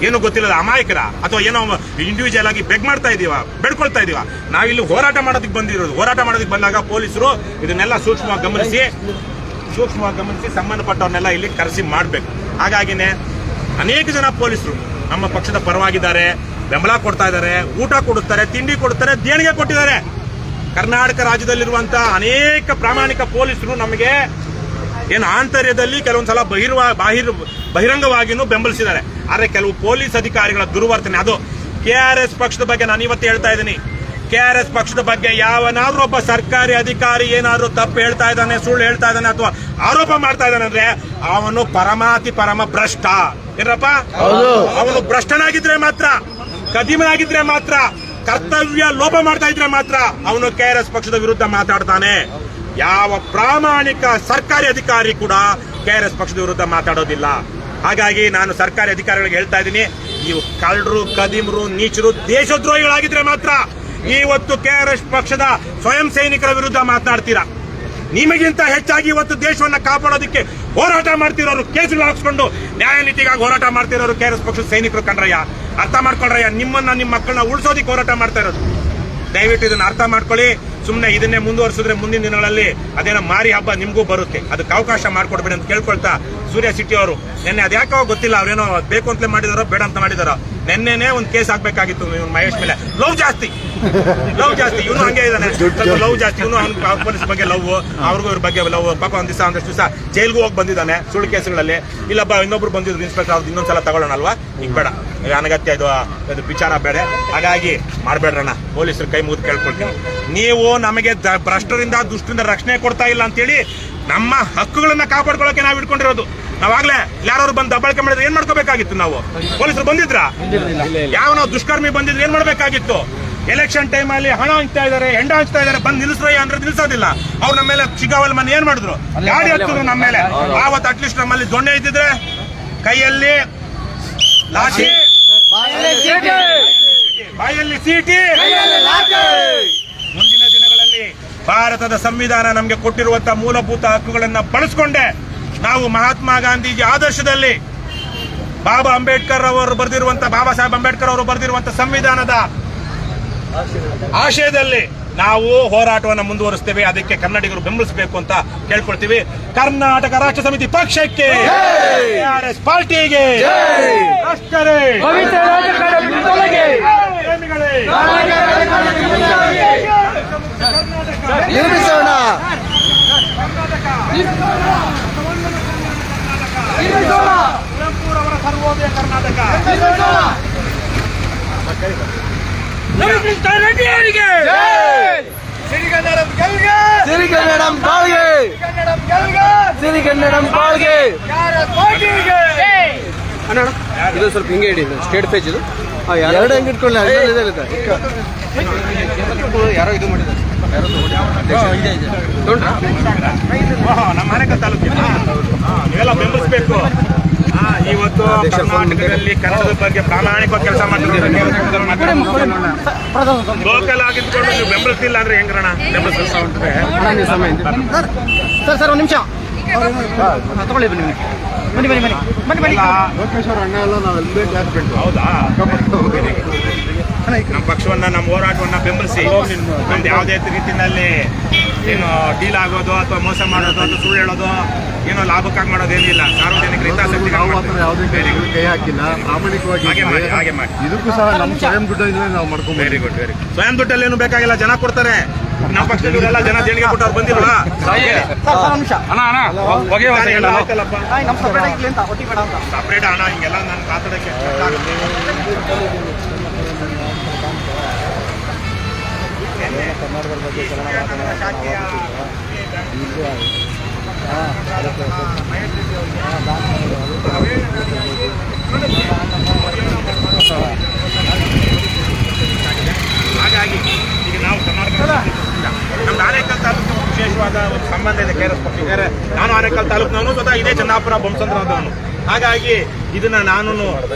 ಏನು ಗೊತ್ತಿಲ್ಲದ ಅಮಾಯಕರ? ಅಥವಾ ಏನೋ ಇಂಡಿವಿಜುವಲ್ ಆಗಿ ಬೆಗ್ ಮಾಡ್ತಾ ಇದೀವ, ಬೆಡ್ಕೊಳ್ತಾ ಇದೀವ? ನಾವಿಲ್ಲಿ ಹೋರಾಟ ಮಾಡೋದಕ್ಕೆ ಬಂದಿರೋದು. ಹೋರಾಟ ಮಾಡೋದಕ್ಕೆ ಬಂದಾಗ ಪೊಲೀಸರು ಇದನ್ನೆಲ್ಲ ಸೂಕ್ಷ್ಮವಾಗಿ ಗಮನಿಸಿ ಸೂಕ್ಷ್ಮವಾಗಿ ಗಮನಿಸಿ ಸಂಬಂಧಪಟ್ಟವ್ರನ್ನೆಲ್ಲ ಇಲ್ಲಿ ಕರೆಸಿ ಮಾಡಬೇಕು. ಹಾಗಾಗಿನೇ ಅನೇಕ ಜನ ಪೊಲೀಸರು ನಮ್ಮ ಪಕ್ಷದ ಪರವಾಗಿದ್ದಾರೆ, ಬೆಂಬಲ ಕೊಡ್ತಾ ಇದ್ದಾರೆ, ಊಟ ಕೊಡುತ್ತಾರೆ, ತಿಂಡಿ ಕೊಡುತ್ತಾರೆ, ದೇಣಿಗೆ ಕೊಟ್ಟಿದ್ದಾರೆ. ಕರ್ನಾಟಕ ರಾಜ್ಯದಲ್ಲಿರುವಂತಹ ಅನೇಕ ಪ್ರಾಮಾಣಿಕ ಪೊಲೀಸರು ನಮಗೆ ಏನು ಆಂತರ್ಯದಲ್ಲಿ ಕೆಲವೊಂದ್ಸಲ ಬಹಿರ್ವ, ಬಾಹಿರ್, ಬಹಿರಂಗವಾಗಿನೂ ಬೆಂಬಲಿಸಿದ್ದಾರೆ. ಆದ್ರೆ ಕೆಲವು ಪೊಲೀಸ್ ಅಧಿಕಾರಿಗಳ ದುರ್ವರ್ತನೆ. ಅದು ಕೆ ಆರ್ ಎಸ್ ಪಕ್ಷದ ಬಗ್ಗೆ ನಾನು ಇವತ್ತು ಹೇಳ್ತಾ ಇದ್ದೀನಿ. ಕೆ ಆರ್ ಎಸ್ ಪಕ್ಷದ ಬಗ್ಗೆ ಯಾವನಾದ್ರೂ ಒಬ್ಬ ಸರ್ಕಾರಿ ಅಧಿಕಾರಿ ಏನಾದರೂ ತಪ್ಪು ಹೇಳ್ತಾ ಇದ್ದಾನೆ ಸುಳ್ಳು ಹೇಳ್ತಾ ಇದ್ದಾನೆ ಅಥವಾ ಆರೋಪ ಮಾಡ್ತಾ ಇದ್ದಾನೆ ಅಂದ್ರೆ ಅವನು ಪರಮಾತಿ ಪರಮ ಭ್ರಷ್ಟ. ಏನಪ್ಪ ಅವನು ಭ್ರಷ್ಟನಾಗಿದ್ರೆ ಮಾತ್ರ ಕದಿಮನಾಗಿದ್ರೆ ಮಾತ್ರ ಕರ್ತವ್ಯ ಲೋಪ ಮಾಡ್ತಾ ಇದ್ರೆ ಮಾತ್ರ ಅವನು ಕೆ ಆರ್ ಎಸ್ ಪಕ್ಷದ ವಿರುದ್ಧ ಮಾತಾಡ್ತಾನೆ. ಯಾವ ಪ್ರಾಮಾಣಿಕ ಸರ್ಕಾರಿ ಅಧಿಕಾರಿ ಕೂಡ ಕೆ ಆರ್ ಎಸ್ ಪಕ್ಷದ ವಿರುದ್ಧ ಮಾತಾಡೋದಿಲ್ಲ. ಹಾಗಾಗಿ ನಾನು ಸರ್ಕಾರಿ ಅಧಿಕಾರಿಗಳಿಗೆ ಹೇಳ್ತಾ ಇದ್ದೀನಿ, ನೀವು ಕಳ್ಳರು, ಕದಿಮರು, ನೀಚರು, ದೇಶದ್ರೋಹಿಗಳಾಗಿದ್ರೆ ಮಾತ್ರ ಇವತ್ತು ಕೆ ಆರ್ ಎಸ್ ಪಕ್ಷದ ಸ್ವಯಂ ಸೈನಿಕರ ವಿರುದ್ಧ ಮಾತನಾಡ್ತೀರಾ? ನಿಮಗಿಂತ ಹೆಚ್ಚಾಗಿ ಇವತ್ತು ದೇಶವನ್ನ ಕಾಪಾಡೋದಕ್ಕೆ ಹೋರಾಟ ಮಾಡ್ತಿರೋರು ಕೇಸುಗಳು ಹಾಕ್ಸ್ಕೊಂಡು ನ್ಯಾಯ ನೀತಿಗಾಗಿ ಹೋರಾಟ ಮಾಡ್ತಿರೋರು ಕೆ ಆರ್ ಎಸ್ ಪಕ್ಷದ ಸೈನಿಕರು ಕಂಡ್ರಯ್ಯ ಅರ್ಥ ಮಾಡ್ಕೊಂಡ್ರಯ್ಯ? ನಿಮ್ಮನ್ನ ನಿಮ್ಮ ಮಕ್ಕಳನ್ನ ಉಳಿಸೋದಿಕ್ಕೆ ಹೋರಾಟ ಮಾಡ್ತಾ ಇರೋದು. ದಯವಿಟ್ಟು ಇದನ್ನ ಅರ್ಥ ಮಾಡ್ಕೊಳ್ಳಿ. ಸುಮ್ಮನೆ ಇದನ್ನೇ ಮುಂದುವರಿಸಿದ್ರೆ ಮುಂದಿನ ದಿನಗಳಲ್ಲಿ ಅದೇನೋ ಮಾರಿ ಹಬ್ಬ ನಿಮಗೂ ಬರುತ್ತೆ. ಅದಕ್ಕೆ ಅವಕಾಶ ಮಾಡ್ಕೊಡ್ಬೇಡಿ ಅಂತ ಕೇಳ್ಕೊಳ್ತಾ ಸೂರ್ಯ ಸಿಟಿ ಅವರು, ನಿನ್ನೆ ಅದ್ಯಾಕೋ ಗೊತ್ತಿಲ್ಲ, ಅವ್ರೇನೋ ಬೇಕು ಅಂತಲೇ ಮಾಡಿದಾರೋ, ಬೇಡ ಅಂತ ಮಾಡಿದಾರೋ? ನಿನ್ನೆನೆ ಒಂದು ಕೇಸ್ ಆಗ್ಬೇಕಾಗಿತ್ತು ಇವ್ನ ಮಹೇಶ್ ಮೇಲೆ. ಲವ್ ಜಾಸ್ತಿ. ಲವ್ ಜಾಸ್ತಿ. ಇವನು ಹಂಗೆ ಇದ್ದಾನೆ. ಲವ್ ಜಾಸ್ತಿ. ಇವನು ಪೊಲೀಸ್ ಬಗ್ಗೆ ಲವ್, ಅವ್ರಿಗೂ ಇವ್ರ ಬಗ್ಗೆ ಲವ್. ಪಾಪ ಒಂದ್ ದಿವಸ, ಒಂದಷ್ಟು ದಿವಸ ಜೈಲ್ಗೂ ಹೋಗಿ ಬಂದಿದ್ದಾನೆ ಸುಳ್ಳು ಕೇಸ್ಗಳಲ್ಲಿ. ಇಲ್ಲಪ್ಪ, ಇನ್ನೊಬ್ರು ಬಂದಿದ್ರು ಇನ್ಸ್ಪೆಕ್ಟರ್ ಅವ್ರದ್ದು ಇನ್ನೊಂದ್ಸಲ ತಗೊಳ್ಳೋಣ ಅಲ್ವಾ? ಈಗ ಬೇಡ. ಅನಗತ್ಯ ಇದು ಇದು ವಿಚಾರ ಬೇಡ ಹಾಗಾಗಿ ಮಾಡಬೇಡ್ರಣ್ಣ ಪೊಲೀಸರು ಕೈ ಮುಗಿದು ಕೇಳ್ಕೊಳ್ತೀನಿ. ನೀವು ನಮಗೆ ಭ್ರಷ್ಟರಿಂದ ದುಷ್ಟರಿಂದ ರಕ್ಷಣೆ ಕೊಡ್ತಾ ಇಲ್ಲ ಅಂತೇಳಿ ನಮ್ಮ ಹಕ್ಕುಗಳನ್ನ ಕಾಪಾಡ್ಕೊಳ್ಳೋಕೆ ನಾವು ಇಟ್ಕೊಂಡಿರೋದು. ನಾವಾಗ್ಲೇ ಯಾರು ಬಂದು ದಬ್ಬಾಳಿಕೆ ಮಾಡಿದ್ರೆ ಏನ್ ಮಾಡ್ಕೋಬೇಕಾಗಿತ್ತು ನಾವು? ಪೊಲೀಸರು ಬಂದಿದ್ರ? ಯಾವ ನಾವು ದುಷ್ಕರ್ಮಿ ಬಂದಿದ್ರೆ ಏನ್ ಮಾಡ್ಬೇಕಾಗಿತ್ತು? ಎಲೆಕ್ಷನ್ ಟೈಮ್ ಅಲ್ಲಿ ಹಣ ಹಂಚ್ತಾ ಇದಾರೆ ಹೆಂಡ ಹಂಚ್ತಾ ಇದಾರೆ ಬಂದ್ ನಿಲ್ಸ್ರಯ್ಯ ಅಂದ್ರೆ ನಿಲ್ಸೋದಿಲ್ಲ. ಅವ್ರು ನಮ್ಮ ಮೇಲೆ ಚಿಗಾವಲ್ ಮನೆ ಏನ್ ಮಾಡಿದ್ರು? ಗಾಡಿ ಹತ್ತಿದ್ರು ನಮ್ಮ ಮೇಲೆ. ಆವತ್ತು ಅಟ್ಲೀಸ್ಟ್ ನಮ್ಮಲ್ಲಿ ದೊಣ್ಣೆ ಇದ್ದಿದ್ರೆ ಕೈಯಲ್ಲಿ ಲಾಠಿ. ಬಾಯಲ್ಲಿ ಸೀಟಿ. ಮುಂದಿನ ದಿನಗಳಲ್ಲಿ ಭಾರತದ ಸಂವಿಧಾನ ನಮಗೆ ಕೊಟ್ಟಿರುವಂತಹ ಮೂಲಭೂತ ಹಕ್ಕುಗಳನ್ನ ಬಳಸಿಕೊಂಡೆ ನಾವು ಮಹಾತ್ಮ ಗಾಂಧೀಜಿ ಆದರ್ಶದಲ್ಲಿ ಬಾಬಾ ಅಂಬೇಡ್ಕರ್ ಅವರು ಬರೆದಿರುವಂತಹ ಬಾಬಾ ಸಾಹೇಬ್ ಅಂಬೇಡ್ಕರ್ ಅವರು ಬರೆದಿರುವಂತಹ ಸಂವಿಧಾನದ ಆಶಯದಲ್ಲಿ ನಾವು ಹೋರಾಟವನ್ನು ಮುಂದುವರಿಸ್ತೇವೆ ಅದಕ್ಕೆ ಕನ್ನಡಿಗರು ಬೆಂಬಲಿಸಬೇಕು ಅಂತ ಕೇಳ್ಕೊಳ್ತೀವಿ. ಕರ್ನಾಟಕ ರಾಷ್ಟ್ರ ಸಮಿತಿ ಪಕ್ಷಕ್ಕೆ ಆರ್ಎಸ್ ಪಾರ್ಟಿಗೆ ಸರ್ವೋದಯ ನಿರ್ಮಿಸೋಣ! ಕುವೆಂಪುರವರ ಸರ್ವೋದಯ ಕರ್ನಾಟಕ ಸಿರಿಗನ್ನಡಂ ಬಾಳ್ಗೆ ಸಿರಿಗನ್ನಡಂ ಬಾಳ್ಗೆ ಇದು ಸ್ವಲ್ಪ ಹಿಂಗೆ ಇಡಿ ಸ್ಟೇಟ್ ಪೇಜ್ ಇದು. ಎರಡು ಹೆಂಗ್ ಇಟ್ಕೊಳ್ಳಿ. ಯಾರೋ ಇದು ಮಾಡಿದ್ದಾರೆ. ನಮ್ಮ ಮನೆಕ ತಾಲೂಕಿನ? ಆ ಬೆಂಬಲಿಸಬೇಕು. ಹಾ, ಇವತ್ತು ಕರ್ನಾಟಕದಲ್ಲಿ ಕನ್ನಡದ ಬಗ್ಗೆ ಪ್ರಾಮಾಣಿಕ ಕೆಲಸ ಮಾಡ್ತಿದ್ದೀರಿ? ಲೋಕಲ್ ಆಗಿದ್ಕೊಂಡು ನೀವು ಬೆಂಬಲಿಸ್ತಿಲ್ಲ ಅಂದ್ರೆ ಹೆಂಗ್ರಣ? ಬೆಂಬಲಿಸ ಸರ್ ಸರ್ ಒಂದು ನಿಮಿಷ. ತಗೊಳ್ಳಿ ಬನ್ನಿ ಬನ್ನಿ. ಬನ್ನಿ ಬನ್ನಿ ಬನ್ನಿ. ಬನ್ನಿ ಲೋಕೇಶ್ವರ ಅಣ್ಣ ಎಲ್ಲ ನಾವು ಹೌದಾ. ನಮ್ಮ ಪಕ್ಷವನ್ನ ನಮ್ಮ ಹೋರಾಟವನ್ನ ಬೆಂಬಲಿಸಿ ನಮ್ದು ಯಾವುದೇ ರೀತಿಯಲ್ಲಿ ಏನು ಡೀಲ್ ಆಗೋದು ಅಥವಾ ಮೋಸ ಮಾಡೋದು ಅಥವಾ ಸುಳ್ಳು ಹೇಳೋದು ಏನೋ ಲಾಭಕ್ಕಾಗಿ ಮಾಡೋದೇನಿಲ್ಲ. ಸಾರ್ವಜನಿಕರ ಹಿತಾಸಕ್ತಿ ಯಾವುದೇ ಕೆಲಸಕ್ಕೆ ಕೈ ಹಾಕಿಲ್ಲ. ಪ್ರಾಮಾಣಿಕವಾಗಿ ಹಾಗೆ ಮಾಡಿ, ಹಾಗೆ ಮಾಡಿ. ಇದಕ್ಕೂ ಸಹ ನಮ್ಮ ಸ್ವಯಂ ದುಡ್ಡಿಂದಲೇ ನಾವು ಮಾಡ್ಕೊಂಡ್ಬಂದಿದ್ದೀವಿ ವೆರಿ ಗುಡ್ ವೆರಿ ಗುಡ್ ಸ್ವಯಂ ದುಡ್ಡಲ್ಲಿ ಏನು ಬೇಕಾಗಿಲ್ಲ ಜನ ಕೊಡ್ತಾರೆ. ನಮ್ಮ ಪಕ್ಷದವರೆಲ್ಲ ಜನ ದೇಣಿಗೆ ಕೊಟ್ಟವ್ರು ಬಂದಿಲ್ವಾ? ಸಪ್ರೇಟ್ ಹಣ ಹಿಂಗೆಲ್ಲ ನಾನು ಅಣ್ಣ ಅಣ್ಣ ಬಗ್ಗೆ ವಾಸ ಎಲ್ಲ ಆಯ್ತಲ್ಲಪ್ಪ ಹಾಯ್ ನಮ್ಮ ಸಪ್ರೇಟ್ ಆಗುತ್ತೆ. ಹಾಗಾಗಿ ಈಗ ನಾವು ಕರ್ನಾಟಕದ ನಮ್ಮ ಆನೇಕಲ್ ತಾಲೂಕು ವಿಶೇಷವಾದ ಒಂದು ಸಂಬಂಧ ಇದೆ ಕೆ ಆರ್ ಎಸ್ ಪಕ್ಷಕ್ಕೆ. ನಾನು ಆನೇಕಲ್ ತಾಲೂಕಿನವನು, ಸ್ವತಃ ಇದೇ ಚನ್ನಾಪುರ ಬೊಮ್ಮಸಂದ್ರದವನು ಹಾಗಾಗಿ ಇದನ್ನ ನಾನು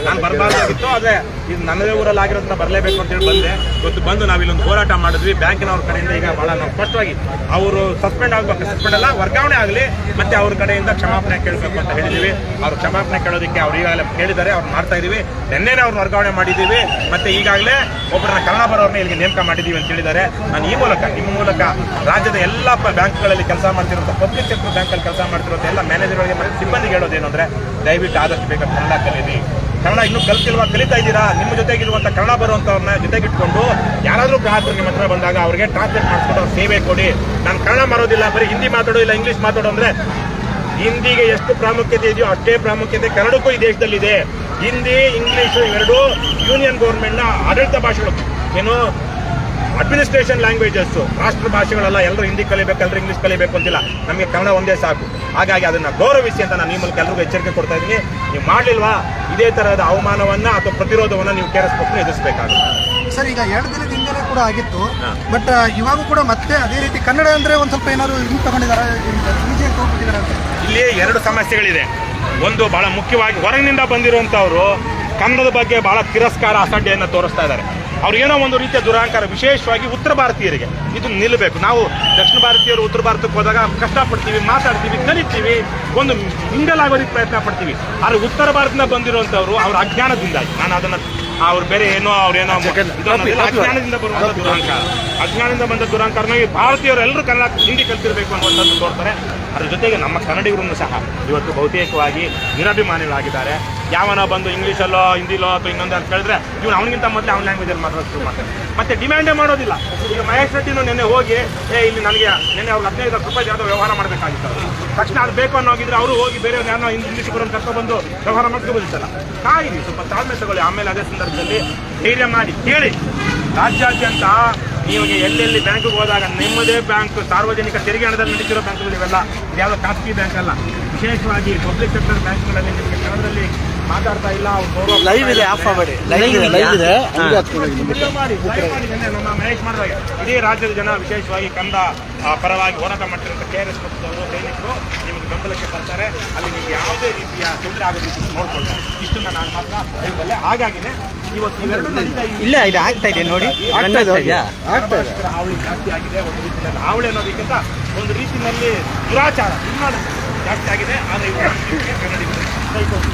ನಾನು ಬರಬಾರ್ದಾಗಿತ್ತು ಆದರೆ ಇದು ನನ್ನದೇ ಊರಲ್ಲಿ ಆಗಿರೋದನ್ನ ಬರಲೇಬೇಕು ಅಂತ ಹೇಳಿ ಬಂದೆ. ಇವತ್ತು ಬಂದು ನಾವು ಇಲ್ಲೊಂದು ಹೋರಾಟ ಮಾಡಿದ್ವಿ. ಬ್ಯಾಂಕಿನವ್ರ ಕಡೆಯಿಂದ ಈಗ ಬಹಳ ನಾವು ಸ್ಪಷ್ಟವಾಗಿ ಅವರು ಸಸ್ಪೆಂಡ್ ಆಗಬೇಕು, ಸಸ್ಪೆಂಡ್ ಅಲ್ಲ, ವರ್ಗಾವಣೆ ಆಗಲಿ, ಮತ್ತೆ ಅವ್ರ ಕಡೆಯಿಂದ ಕ್ಷಮಾಪಣೆ ಕೇಳಬೇಕು ಅಂತ ಹೇಳಿದೀವಿ. ಅವ್ರು ಕ್ಷಮಾಪಣೆ ಕೇಳೋದಕ್ಕೆ ಅವ್ರು ಈಗಾಗಲೇ ಕೇಳಿದ್ದಾರೆ, ಅವ್ರು ಮಾಡ್ತಾ ಇದೀವಿ. ನಿನ್ನೆನೇ ಅವ್ರನ್ನ ವರ್ಗಾವಣೆ ಮಾಡಿದ್ದೀವಿ. ಮತ್ತೆ ಈಗಾಗಲೇ ಒಬ್ಬರನ್ನ ಬರೋರ್ನ ಇಲ್ಲಿಗೆ ನೇಮಕ ಮಾಡಿದ್ದೀವಿ ಅಂತ ಹೇಳಿದ್ದಾರೆ. ನಾನು ಈ ಮೂಲಕ, ನಿಮ್ಮ ಮೂಲಕ ರಾಜ್ಯದ ಎಲ್ಲ ಬ್ಯಾಂಕ್ಗಳಲ್ಲಿ ಕೆಲಸ ಮಾಡ್ತಿರುವಂಥ ಪಬ್ಲಿಕ್ ಸೆಕ್ಟರ್ ಬ್ಯಾಂಕಲ್ಲಿ ಕೆಲಸ ಮಾಡ್ತಿರುವಂಥ ಎಲ್ಲ ಮ್ಯಾನೇಜರ್ಗಳಿಗೆ ಮತ್ತೆ ಸಿಬ್ಬಂದಿಗೆ ಹೇಳೋದೇನು ಅಂದರೆ, ದಯವಿಟ್ಟು ಆದಷ್ಟು ಬೇಗ ಕನ್ನಡ ಕಲೀರಿ. ಕನ್ನಡ ಇನ್ನೂ ಕಲ್ತಿಲ್ವಾ? ಕಲಿತಾ ಇದ್ದೀರಾ? ನಿಮ್ಮ ಜೊತೆಗಿರುವಂಥ ಕನ್ನಡ ಬರುವಂಥವ್ರನ್ನ ಜೊತೆಗಿಟ್ಕೊಂಡು ಯಾರಾದರೂ ಗ್ರಾಹಕರು ನಿಮ್ಮ ಹತ್ರ ಬಂದಾಗ ಅವರಿಗೆ ಟ್ರಾನ್ಸ್ಲೇಟ್ ಮಾಡಿಸ್ಕೊಂಡು ಸೇವೆ ಕೊಡಿ. ನಾನು ಕನ್ನಡ ಮಾಡೋದಿಲ್ಲ ಬರೀ ಹಿಂದಿ ಮಾತಾಡೋ ಇಲ್ಲ, ಇಂಗ್ಲೀಷ್ ಮಾತಾಡೋ ಅಂದರೆ ಹಿಂದಿಗೆ ಎಷ್ಟು ಪ್ರಾಮುಖ್ಯತೆ ಇದೆಯೋ ಅಷ್ಟೇ ಪ್ರಾಮುಖ್ಯತೆ ಕನ್ನಡಕ್ಕೂ ಈ ದೇಶದಲ್ಲಿದೆ. ಹಿಂದಿ, ಇಂಗ್ಲೀಷು ಇವೆರಡು ಯೂನಿಯನ್ ಗೌರ್ಮೆಂಟ್ನ ಆಡಳಿತ ಭಾಷೆಗಳು. ಏನು ಅಡ್ಮಿನಿಸ್ಟ್ರೇಷನ್ ಲ್ಯಾಂಗ್ವೇಜಸ್ ರಾಷ್ಟ್ರ ಭಾಷೆಗಳೆಲ್ಲ ಎಲ್ಲರೂ ಹಿಂದಿ ಕಲಿಬೇಕು ಎಲ್ಲರೂ ಇಂಗ್ಲೀಷ್ ಕಲಿಬೇಕು ಅಂತಿಲ್ಲ. ನಮಗೆ ಕನ್ನಡ ಒಂದೇ ಸಾಕು. ಹಾಗಾಗಿ ಅದನ್ನು ಗೌರವಿಸಿ ಅಂತ ನಾನು ಈ ಮೂಲಕ ಎಲ್ರಿಗೂ ಎಚ್ಚರಿಕೆ ಕೊಡ್ತಾ ಇದ್ದೀನಿ. ನೀವು ಮಾಡಲಿಲ್ವಾ? ಇದೇ ತರಹದ ಅವಮಾನವನ್ನು ಅಥವಾ ಪ್ರತಿರೋಧವನ್ನು ನೀವು ಕೆರಸ್ಬೇಕು ಎದುರಿಸಬೇಕಾಗುತ್ತೆ. ಸರ್ ಈಗ ಎರಡು ದಿನದ ಹಿಂದೆ ಕೂಡ ಆಗಿತ್ತು. ಬಟ್ ಇವಾಗ ಕೂಡ ಮತ್ತೆ ಅದೇ ರೀತಿ ಕನ್ನಡ ಅಂದರೆ ಒಂದು ಸ್ವಲ್ಪ ಏನಾದರೂ ಹಿಂಗ್ ತಗೊಂಡಿದ್ದಾರೆ ಇಲ್ಲಿ ಎರಡು ಸಮಸ್ಯೆಗಳಿದೆ. ಒಂದು ಬಹಳ ಮುಖ್ಯವಾಗಿ ಹೊರಗಿನಿಂದ ಬಂದಿರುವಂಥವರು ಕನ್ನಡದ ಬಗ್ಗೆ ಬಹಳ ತಿರಸ್ಕಾರ ಅಸಡ್ಡೆಯನ್ನು ತೋರಿಸ್ತಾ ಇದ್ದಾರೆ. ಅವ್ರಿಗೇನೋ ಒಂದು ರೀತಿಯ ದುರಹಂಕಾರ ವಿಶೇಷವಾಗಿ ಉತ್ತರ ಭಾರತೀಯರಿಗೆ. ಇದು ನಿಲ್ಲಬೇಕು ನಾವು ದಕ್ಷಿಣ ಭಾರತೀಯರು ಉತ್ತರ ಭಾರತಕ್ಕೆ ಹೋದಾಗ ಕಷ್ಟಪಡ್ತೀವಿ ಮಾತಾಡ್ತೀವಿ ಕಲಿತೀವಿ ಒಂದು ಹಿಂಗಲಾಗೋ ರೀತಿ ಪ್ರಯತ್ನ ಪಡ್ತೀವಿ. ಆದರೆ ಉತ್ತರ ಭಾರತದಿಂದ ಬಂದಿರುವಂಥವ್ರು ಅವ್ರ ಅಜ್ಞಾನದಿಂದಾಗಿ. ನಾನು ಅದನ್ನ ಅವ್ರು ಬೇರೆ ಏನೋ ಅವ್ರೇನೋ ಅಜ್ಞಾನದಿಂದ ಬರುವಂಥ ದುರಹಂಕಾರ ಅಜ್ಞಾನದಿಂದ ಬಂದ ದುರಹಂಕಾರನಾಗಿ ಭಾರತೀಯರು ಎಲ್ಲರೂ ಕನ್ನಡ ಹಿಂದಿ ಕಲ್ತಿರಬೇಕು ಅನ್ನುವಂಥದ್ದು ತೋರ್ತಾರೆ. ಅದ್ರ ಜೊತೆಗೆ ನಮ್ಮ ಕನ್ನಡಿಗರನ್ನು ಸಹ ಇವತ್ತು ಬಹುತೇಕವಾಗಿ ನಿರಾಭಿಮಾನಿಗಳಾಗಿದ್ದಾರೆ. ಯಾವನ ಬಂದು ಇಂಗ್ಲೀಷಲ್ಲೋ, ಹಿಂದಿಲೋ ಅಥವಾ ಇನ್ನೊಂದು ಅಂತ ಕೇಳಿದ್ರೆ ಇವ್ನು ಅವನಿಗಿಂತ ಮೊದಲೇ ಅವ್ನ ಲ್ಯಾಂಗ್ವೇಜಲ್ಲಿ ಮಾತಾಡೋದು ಶುರು ಮಾಡ್ತಾರೆ ಮತ್ತೆ ಡಿಮ್ಯಾಂಡೇ ಮಾಡೋದಿಲ್ಲ. ಈಗ ಮಹೇಶ್ ರೆಡ್ಡಿನೂ ನೆನ್ನೆ ಹೋಗಿ, ಏ, ಇಲ್ಲಿ ನನಗೆ ನೆನ್ನೆ ಅವ್ರಿಗೆ ಹದಿನೈದು ಲಕ್ಷ ರೂಪಾಯಿ ಯಾವುದೋ ವ್ಯವಹಾರ ಮಾಡಬೇಕಾಗಿತ್ತು. ತಕ್ಷಣ ಅದು ಬೇಕು ಅನ್ನೋ ಹೋಗಿದ್ರೆ ಅವರು ಹೋಗಿ ಬೇರೆ ಯಾರನ್ನೋ ಇಂಗ್ಲೀಷ್ ಬರೋದು ಕರ್ಕೊಬಂದು ವ್ಯವಹಾರ ಮಾಡ್ಕೊಬೋದಿತ್ತಲ್ಲ ಕಾಯಿರಿ, ಸ್ವಲ್ಪ ತಾಳ್ಮೆ ತಗೊಳ್ಳಿ. ಆಮೇಲೆ ಅದೇ ಸಂದರ್ಭದಲ್ಲಿ ಧೈರ್ಯ ಮಾಡಿ, ಕೇಳಿ. ರಾಜ್ಯಾದ್ಯಂತ ನೀವು ಎಲ್ಲೆಲ್ಲಿ ಬ್ಯಾಂಕ್ಗೆ ಹೋದಾಗ ನಿಮ್ಮದೇ ಬ್ಯಾಂಕ್ ಸಾರ್ವಜನಿಕ ತೆರಿಗೆ ಹಣದಲ್ಲಿ ನಡೀತಿರೋ ಬ್ಯಾಂಕ್ಗಳು ಇವೆಲ್ಲ. ಯಾವುದೋ ಖಾಸಗಿ ಬ್ಯಾಂಕ್ ಅಲ್ಲ. ವಿಶೇಷವಾಗಿ ಪಬ್ಲಿಕ್ ಸೆಕ್ಟರ್ ಬ್ಯಾಂಕ್ಗಳಲ್ಲಿ ನಿಮಗೆ ಕನ್ನಡದಲ್ಲಿ ಮಾತಾಡ್ತಾ ಇಲ್ಲ ಅವ್ರು ಲೈವ್ ಇದೆ ಆಫ್ ಮಾಡಿ. ಲೈವ್ ಇದೆ ಲೈವ್ ಇದೆ. ವಿಡಿಯೋ ಮಾಡಿ ಲೈವ್ ಮಾಡಿ ನೆನ್ನೆ ನಮ್ಮ ಮಹೇಶ್ ಮಾಡಿದಾಗ ಇಡೀ ರಾಜ್ಯದ ಜನ ವಿಶೇಷವಾಗಿ ಕಂದ ಪರವಾಗಿ ಹೋರಾಟ ಮಾಡ್ತಿರುವಂಥ ಕೆ ಆರ್ ಎಸ್ ಪಕ್ಷದವರು ಸೈನಿಕರು ನಿಮಗೆ ಬೆಂಬಲಕ್ಕೆ ಬರ್ತಾರೆ. ಅಲ್ಲಿ ನೀವು ಯಾವುದೇ ರೀತಿಯ ತೊಂದರೆ ಆಗೋ ರೀತಿ ನೋಡ್ಕೊಳ್ತಾರೆ ಇಷ್ಟನ್ನ ನಾನು ಮಾತ್ರ ಲೈವಲ್ಲೇ ಹಾಗಾಗಿನೇ ಇವತ್ತು ಇಲ್ಲ ಇದು ಆಗ್ತಾ ಇದೆ ನೋಡಿ. ಆಗ್ತಾ ಹಾವಳಿ ಜಾಸ್ತಿ ಆಗಿದೆ. ಒಂದು ರೀತಿಯಲ್ಲಿ ಹಾವಳಿ ಅನ್ನೋದಕ್ಕಿಂತ ಒಂದು ರೀತಿಯಲ್ಲಿ ದುರಾಚಾರ ಉನ್ಮಾದ ಜಾಸ್ತಿ ಆಗಿದೆ. ಆದರೆ ಕನ್ನಡಿಗರು ಕೈಗೊಂಡು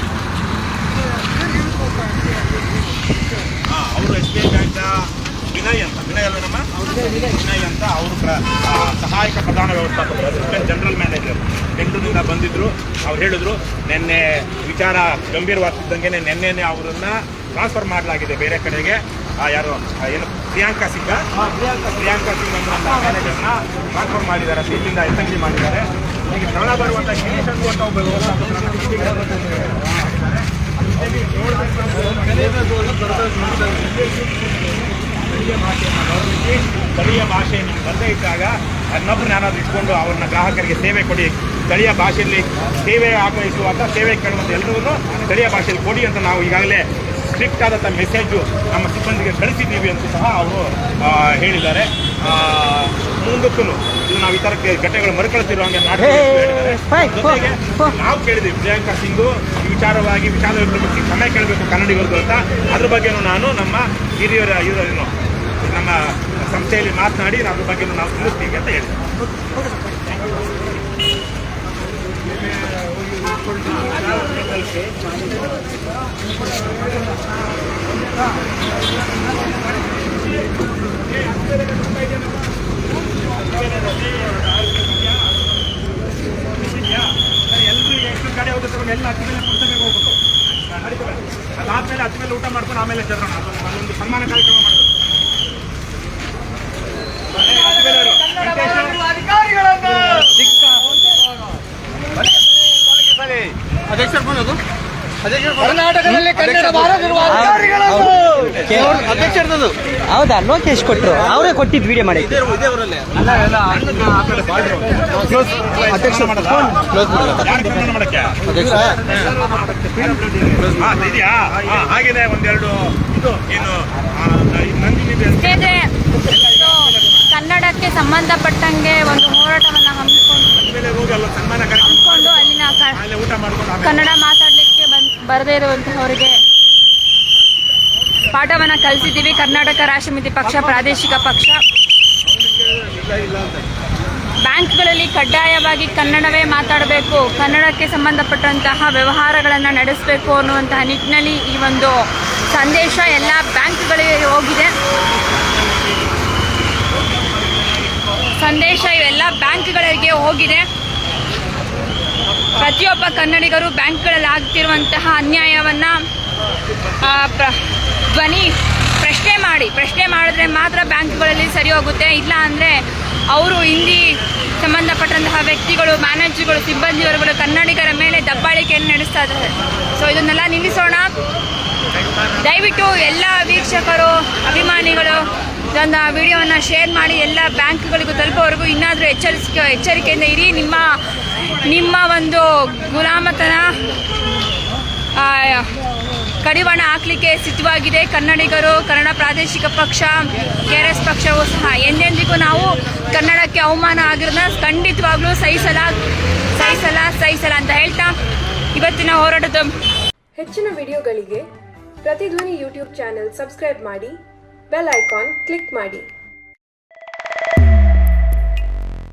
ಅವರು ಎಸ್ ಬಿ ಐ ವಿನಯ್ ಅಂತ. ವಿನಯ್ ಅಲ್ಲ ನಮ್ಮ? ವಿನಯ್ ಅಂತ ಅವರು ಸಹಾಯಕ ಪ್ರಧಾನ ವ್ಯವಸ್ಥಾಪಕರು. Assistant general manager. ಬೆಂಗಳೂರಿನಿಂದ ಬಂದಿದ್ರು. ಅವ್ರು ಹೇಳಿದ್ರು ನಿನ್ನೆ ವಿಚಾರ ಗಂಭೀರವಾಗ್ತಿದ್ದಂಗೆ ನಿನ್ನೆನೆ ಅವರನ್ನ ಟ್ರಾನ್ಸ್ಫರ್ ಮಾಡಲಾಗಿದೆ ಬೇರೆ ಕಡೆಗೆ. ಯಾರು? ಏನು? ಪ್ರಿಯಾಂಕಾ ಸಿಂಗ್ ಪ್ರಿಯಾಂಕಾ ಸಿಂಗ್. ಅಂತ ಮ್ಯಾನೇಜರ್ನ ಟ್ರಾನ್ಸ್ಫರ್ ಮಾಡಿದ್ದಾರೆ. ಸೀಟಿಂದ ಎತ್ತಂಗಿ ಮಾಡಿದ್ದಾರೆ. ಹೀಗೆ ಕನ್ನಡ ಬರುವಂಥ ಗಿರೀಶ್ ಅನ್ನುವಂಥ ಒಬ್ಬ ಸ್ಥಳೀಯ ಭಾಷೆ ಬರದೇ ಇದ್ದಾಗ ಅನ್ನೊಬ್ಬರು ನಾನು ಇಟ್ಕೊಂಡು ಅವ್ರನ್ನ ಗ್ರಾಹಕರಿಗೆ ಸೇವೆ ಕೊಡಿ. ಸ್ಥಳೀಯ ಭಾಷೆಯಲ್ಲಿ ಸೇವೆ ಆಗ್ರಹಿಸುವಂಥ ಸೇವೆ ಕೇಳುವಂಥ ಎಲ್ಲರೂ ಸ್ಥಳೀಯ ಭಾಷೆಯಲ್ಲಿ ಕೊಡಿ ಅಂತ ನಾವು ಈಗಾಗಲೇ ಸ್ಟ್ರಿಕ್ಟ್ ಆದಂಥ ಮೆಸೇಜು ನಮ್ಮ ಸಿಬ್ಬಂದಿಗೆ ಕಳಿಸಿದ್ದೀವಿ ಅಂತ ಸಹ ಅವರು ಹೇಳಿದ್ದಾರೆ. ಮುಂದಕ್ಕೂ ಇದು ನಾವು ಈ ತರ ಘಟನೆಗಳು ಮರುಕಳಿಸಿರೋ ಹಂಗೆ ಅಂತ ಜೊತೆಗೆ ನಾವು ಕೇಳಿದ್ವಿ ಪ್ರಿಯಾಂಕಾ ಸಿಂಗು ಈ ವಿಚಾರವಾಗಿ ವಿಚಾರ ಬಗ್ಗೆ ಕ್ಷಮೆ ಕೇಳಬೇಕು ಕನ್ನಡಿಗರದು ಅಂತ. ಅದ್ರ ಬಗ್ಗೆ ನಾನು ನಮ್ಮ ಹಿರಿಯರ ಇವರೇನು ನಮ್ಮ ಸಂಸ್ಥೆಯಲ್ಲಿ ಮಾತನಾಡಿ ಅದ್ರ ಬಗ್ಗೆ ನಾವು ತಿಳಿಸ್ತೀವಿ ಅಂತ ಹೇಳಿದೆ ಎಲ್ಲರೂ ಎಷ್ಟು ಕಡೆ ಹೋಗುತ್ತೆ ಎಲ್ಲ ಹತ್ತು ಮೇಲೆ ಪುಸ್ತಕ ಹೋಗ್ಬೇಕು ಅದಾದಮೇಲೆ ಹತ್ತು ಮೇಲೆ ಊಟ ಮಾಡ್ಕೊಂಡು ಆಮೇಲೆ ಸೇರೋಣ ಅದೊಂದು ಸನ್ಮಾನ ಕಾರ್ಯಕ್ರಮ ಮಾಡಬೇಕು ಕರ್ನಾಟಕದಲ್ಲಿ ಕನ್ನಡ ಅಧಿಕಾರಿಗಳನ್ನು ಹೌದಾ. ಲೋಕೇಶ್ ಕೊಟ್ಟರು ಅವರೇ ಕೊಟ್ಟಿದ್ದು ವಿಡಿಯೋ ಮಾಡಿ ಅಧ್ಯಕ್ಷ ಮಾಡಕ್ಕೆ? ಹಾ, ಇದೆಯಾ ಹಾ, ಹಾಗೇನೆ ಒಂದೆರಡು ಇದು ಏನು ಕನ್ನಡಕ್ಕೆ ಸಂಬಂಧಪಟ್ಟಂಗೆ ಒಂದು ಹೋರಾಟವನ್ನ ಹಮ್ಮಿಕೊಂಡು ಆಮೇಲೆ ಹೋಗಿ ಅಲ್ಲ ಸನ್ಮಾನ ಕಾರ್ಯಕ್ರಮ ಹಮ್ಮಿಕೊಂಡು ಅಲ್ಲಿನ ಕ- ಆಮೇಲೆ ಊಟ ಮಾಡ್ಕೊಂಡು ಆಮೇಲೆ ಕನ್ನಡ ಮಾತಾಡ್ಲಿಕ್ಕೆ ಬಂದ್ ಬರದೇ ಇರುವಂತಹವರಿಗೆ ಪಾಠವನ್ನು ಕಲಿಸಿದ್ದೀವಿ ಕರ್ನಾಟಕ ರಾಷ್ಟ್ರ ಮಿತಿ ಪಕ್ಷ, ಪ್ರಾದೇಶಿಕ ಪಕ್ಷ. ಬ್ಯಾಂಕ್ಗಳಲ್ಲಿ ಕಡ್ಡಾಯವಾಗಿ ಕನ್ನಡವೇ ಮಾತಾಡಬೇಕು. ಕನ್ನಡಕ್ಕೆ ಸಂಬಂಧಪಟ್ಟಂತಹ ವ್ಯವಹಾರಗಳನ್ನು ನಡೆಸಬೇಕು ಅನ್ನುವಂತಹ ನಿಟ್ಟಿನಲ್ಲಿ ಈ ಒಂದು ಸಂದೇಶ ಎಲ್ಲ ಬ್ಯಾಂಕ್ಗಳಿಗೆ ಹೋಗಿದೆ. ಸಂದೇಶ ಇವೆಲ್ಲ ಬ್ಯಾಂಕ್ಗಳಿಗೆ ಹೋಗಿದೆ. ಪ್ರತಿಯೊಬ್ಬ ಕನ್ನಡಿಗರು ಬ್ಯಾಂಕ್ಗಳಲ್ಲಿ ಆಗ್ತಿರುವಂತಹ ಅನ್ಯಾಯವನ್ನು ಧ್ವನಿ ಪ್ರಶ್ನೆ ಮಾಡಿ, ಪ್ರಶ್ನೆ ಮಾಡಿದ್ರೆ ಮಾತ್ರ ಬ್ಯಾಂಕ್ಗಳಲ್ಲಿ ಸರಿ ಹೋಗುತ್ತೆ. ಇಲ್ಲ ಅಂದರೆ ಅವರು ಹಿಂದಿ ಸಂಬಂಧಪಟ್ಟಂತಹ ವ್ಯಕ್ತಿಗಳು ಮ್ಯಾನೇಜರ್ಗಳು ಸಿಬ್ಬಂದಿವರುಗಳು ಕನ್ನಡಿಗರ ಮೇಲೆ ದಬ್ಬಾಳಿಕೆಯನ್ನು ನಡೆಸ್ತಾ ಇದ್ದಾರೆ. ಸೊ ಇದನ್ನೆಲ್ಲ ನಿಲ್ಲಿಸೋಣ. ದಯವಿಟ್ಟು ಎಲ್ಲ ವೀಕ್ಷಕರು, ಅಭಿಮಾನಿಗಳು ಇದೊಂದು ವಿಡಿಯೋವನ್ನು ಶೇರ್ ಮಾಡಿ, ಎಲ್ಲ ಬ್ಯಾಂಕ್ಗಳಿಗೂ ತಲುಪೋವರೆಗೂ ಇನ್ನಾದರೂ ಎಚ್ಚರಿಕೆ ಎಚ್ಚರಿಕೆಯಿಂದ ಇರಿ. ನಿಮ್ಮ ನಿಮ್ಮ ಒಂದು ಗುಲಾಮತನ ಕಡಿವಾಣ ಹಾಕ್ಲಿಕ್ಕೆ ಸಿದ್ಧವಾಗಿದೆ. ಕನ್ನಡಿಗರು, ಕನ್ನಡ ಪ್ರಾದೇಶಿಕ ಪಕ್ಷ, ಕೆ ಆರ್ ಎಸ್ ಪಕ್ಷವೂ ಸಹ ಎಂದೆಂದಿಗೂ ನಾವು ಕನ್ನಡಕ್ಕೆ ಅವಮಾನ ಆಗಿರೋದನ್ನ ಖಂಡಿತವಾಗ್ಲೂ ಸಹಿಸಲ ಸಹಿಸಲ ಸಹಿಸಲ ಅಂತ ಹೇಳ್ತಾ ಇವತ್ತಿನ ಹೋರಾಟದ ಹೆಚ್ಚಿನ ವಿಡಿಯೋಗಳಿಗೆ ಪ್ರತಿಧ್ವನಿ ಯೂಟ್ಯೂಬ್ ಚಾನೆಲ್ ಸಬ್ಸ್ಕ್ರೈಬ್ ಮಾಡಿ, ಬೆಲ್ ಐಕಾನ್ ಕ್ಲಿಕ್ ಮಾಡಿ.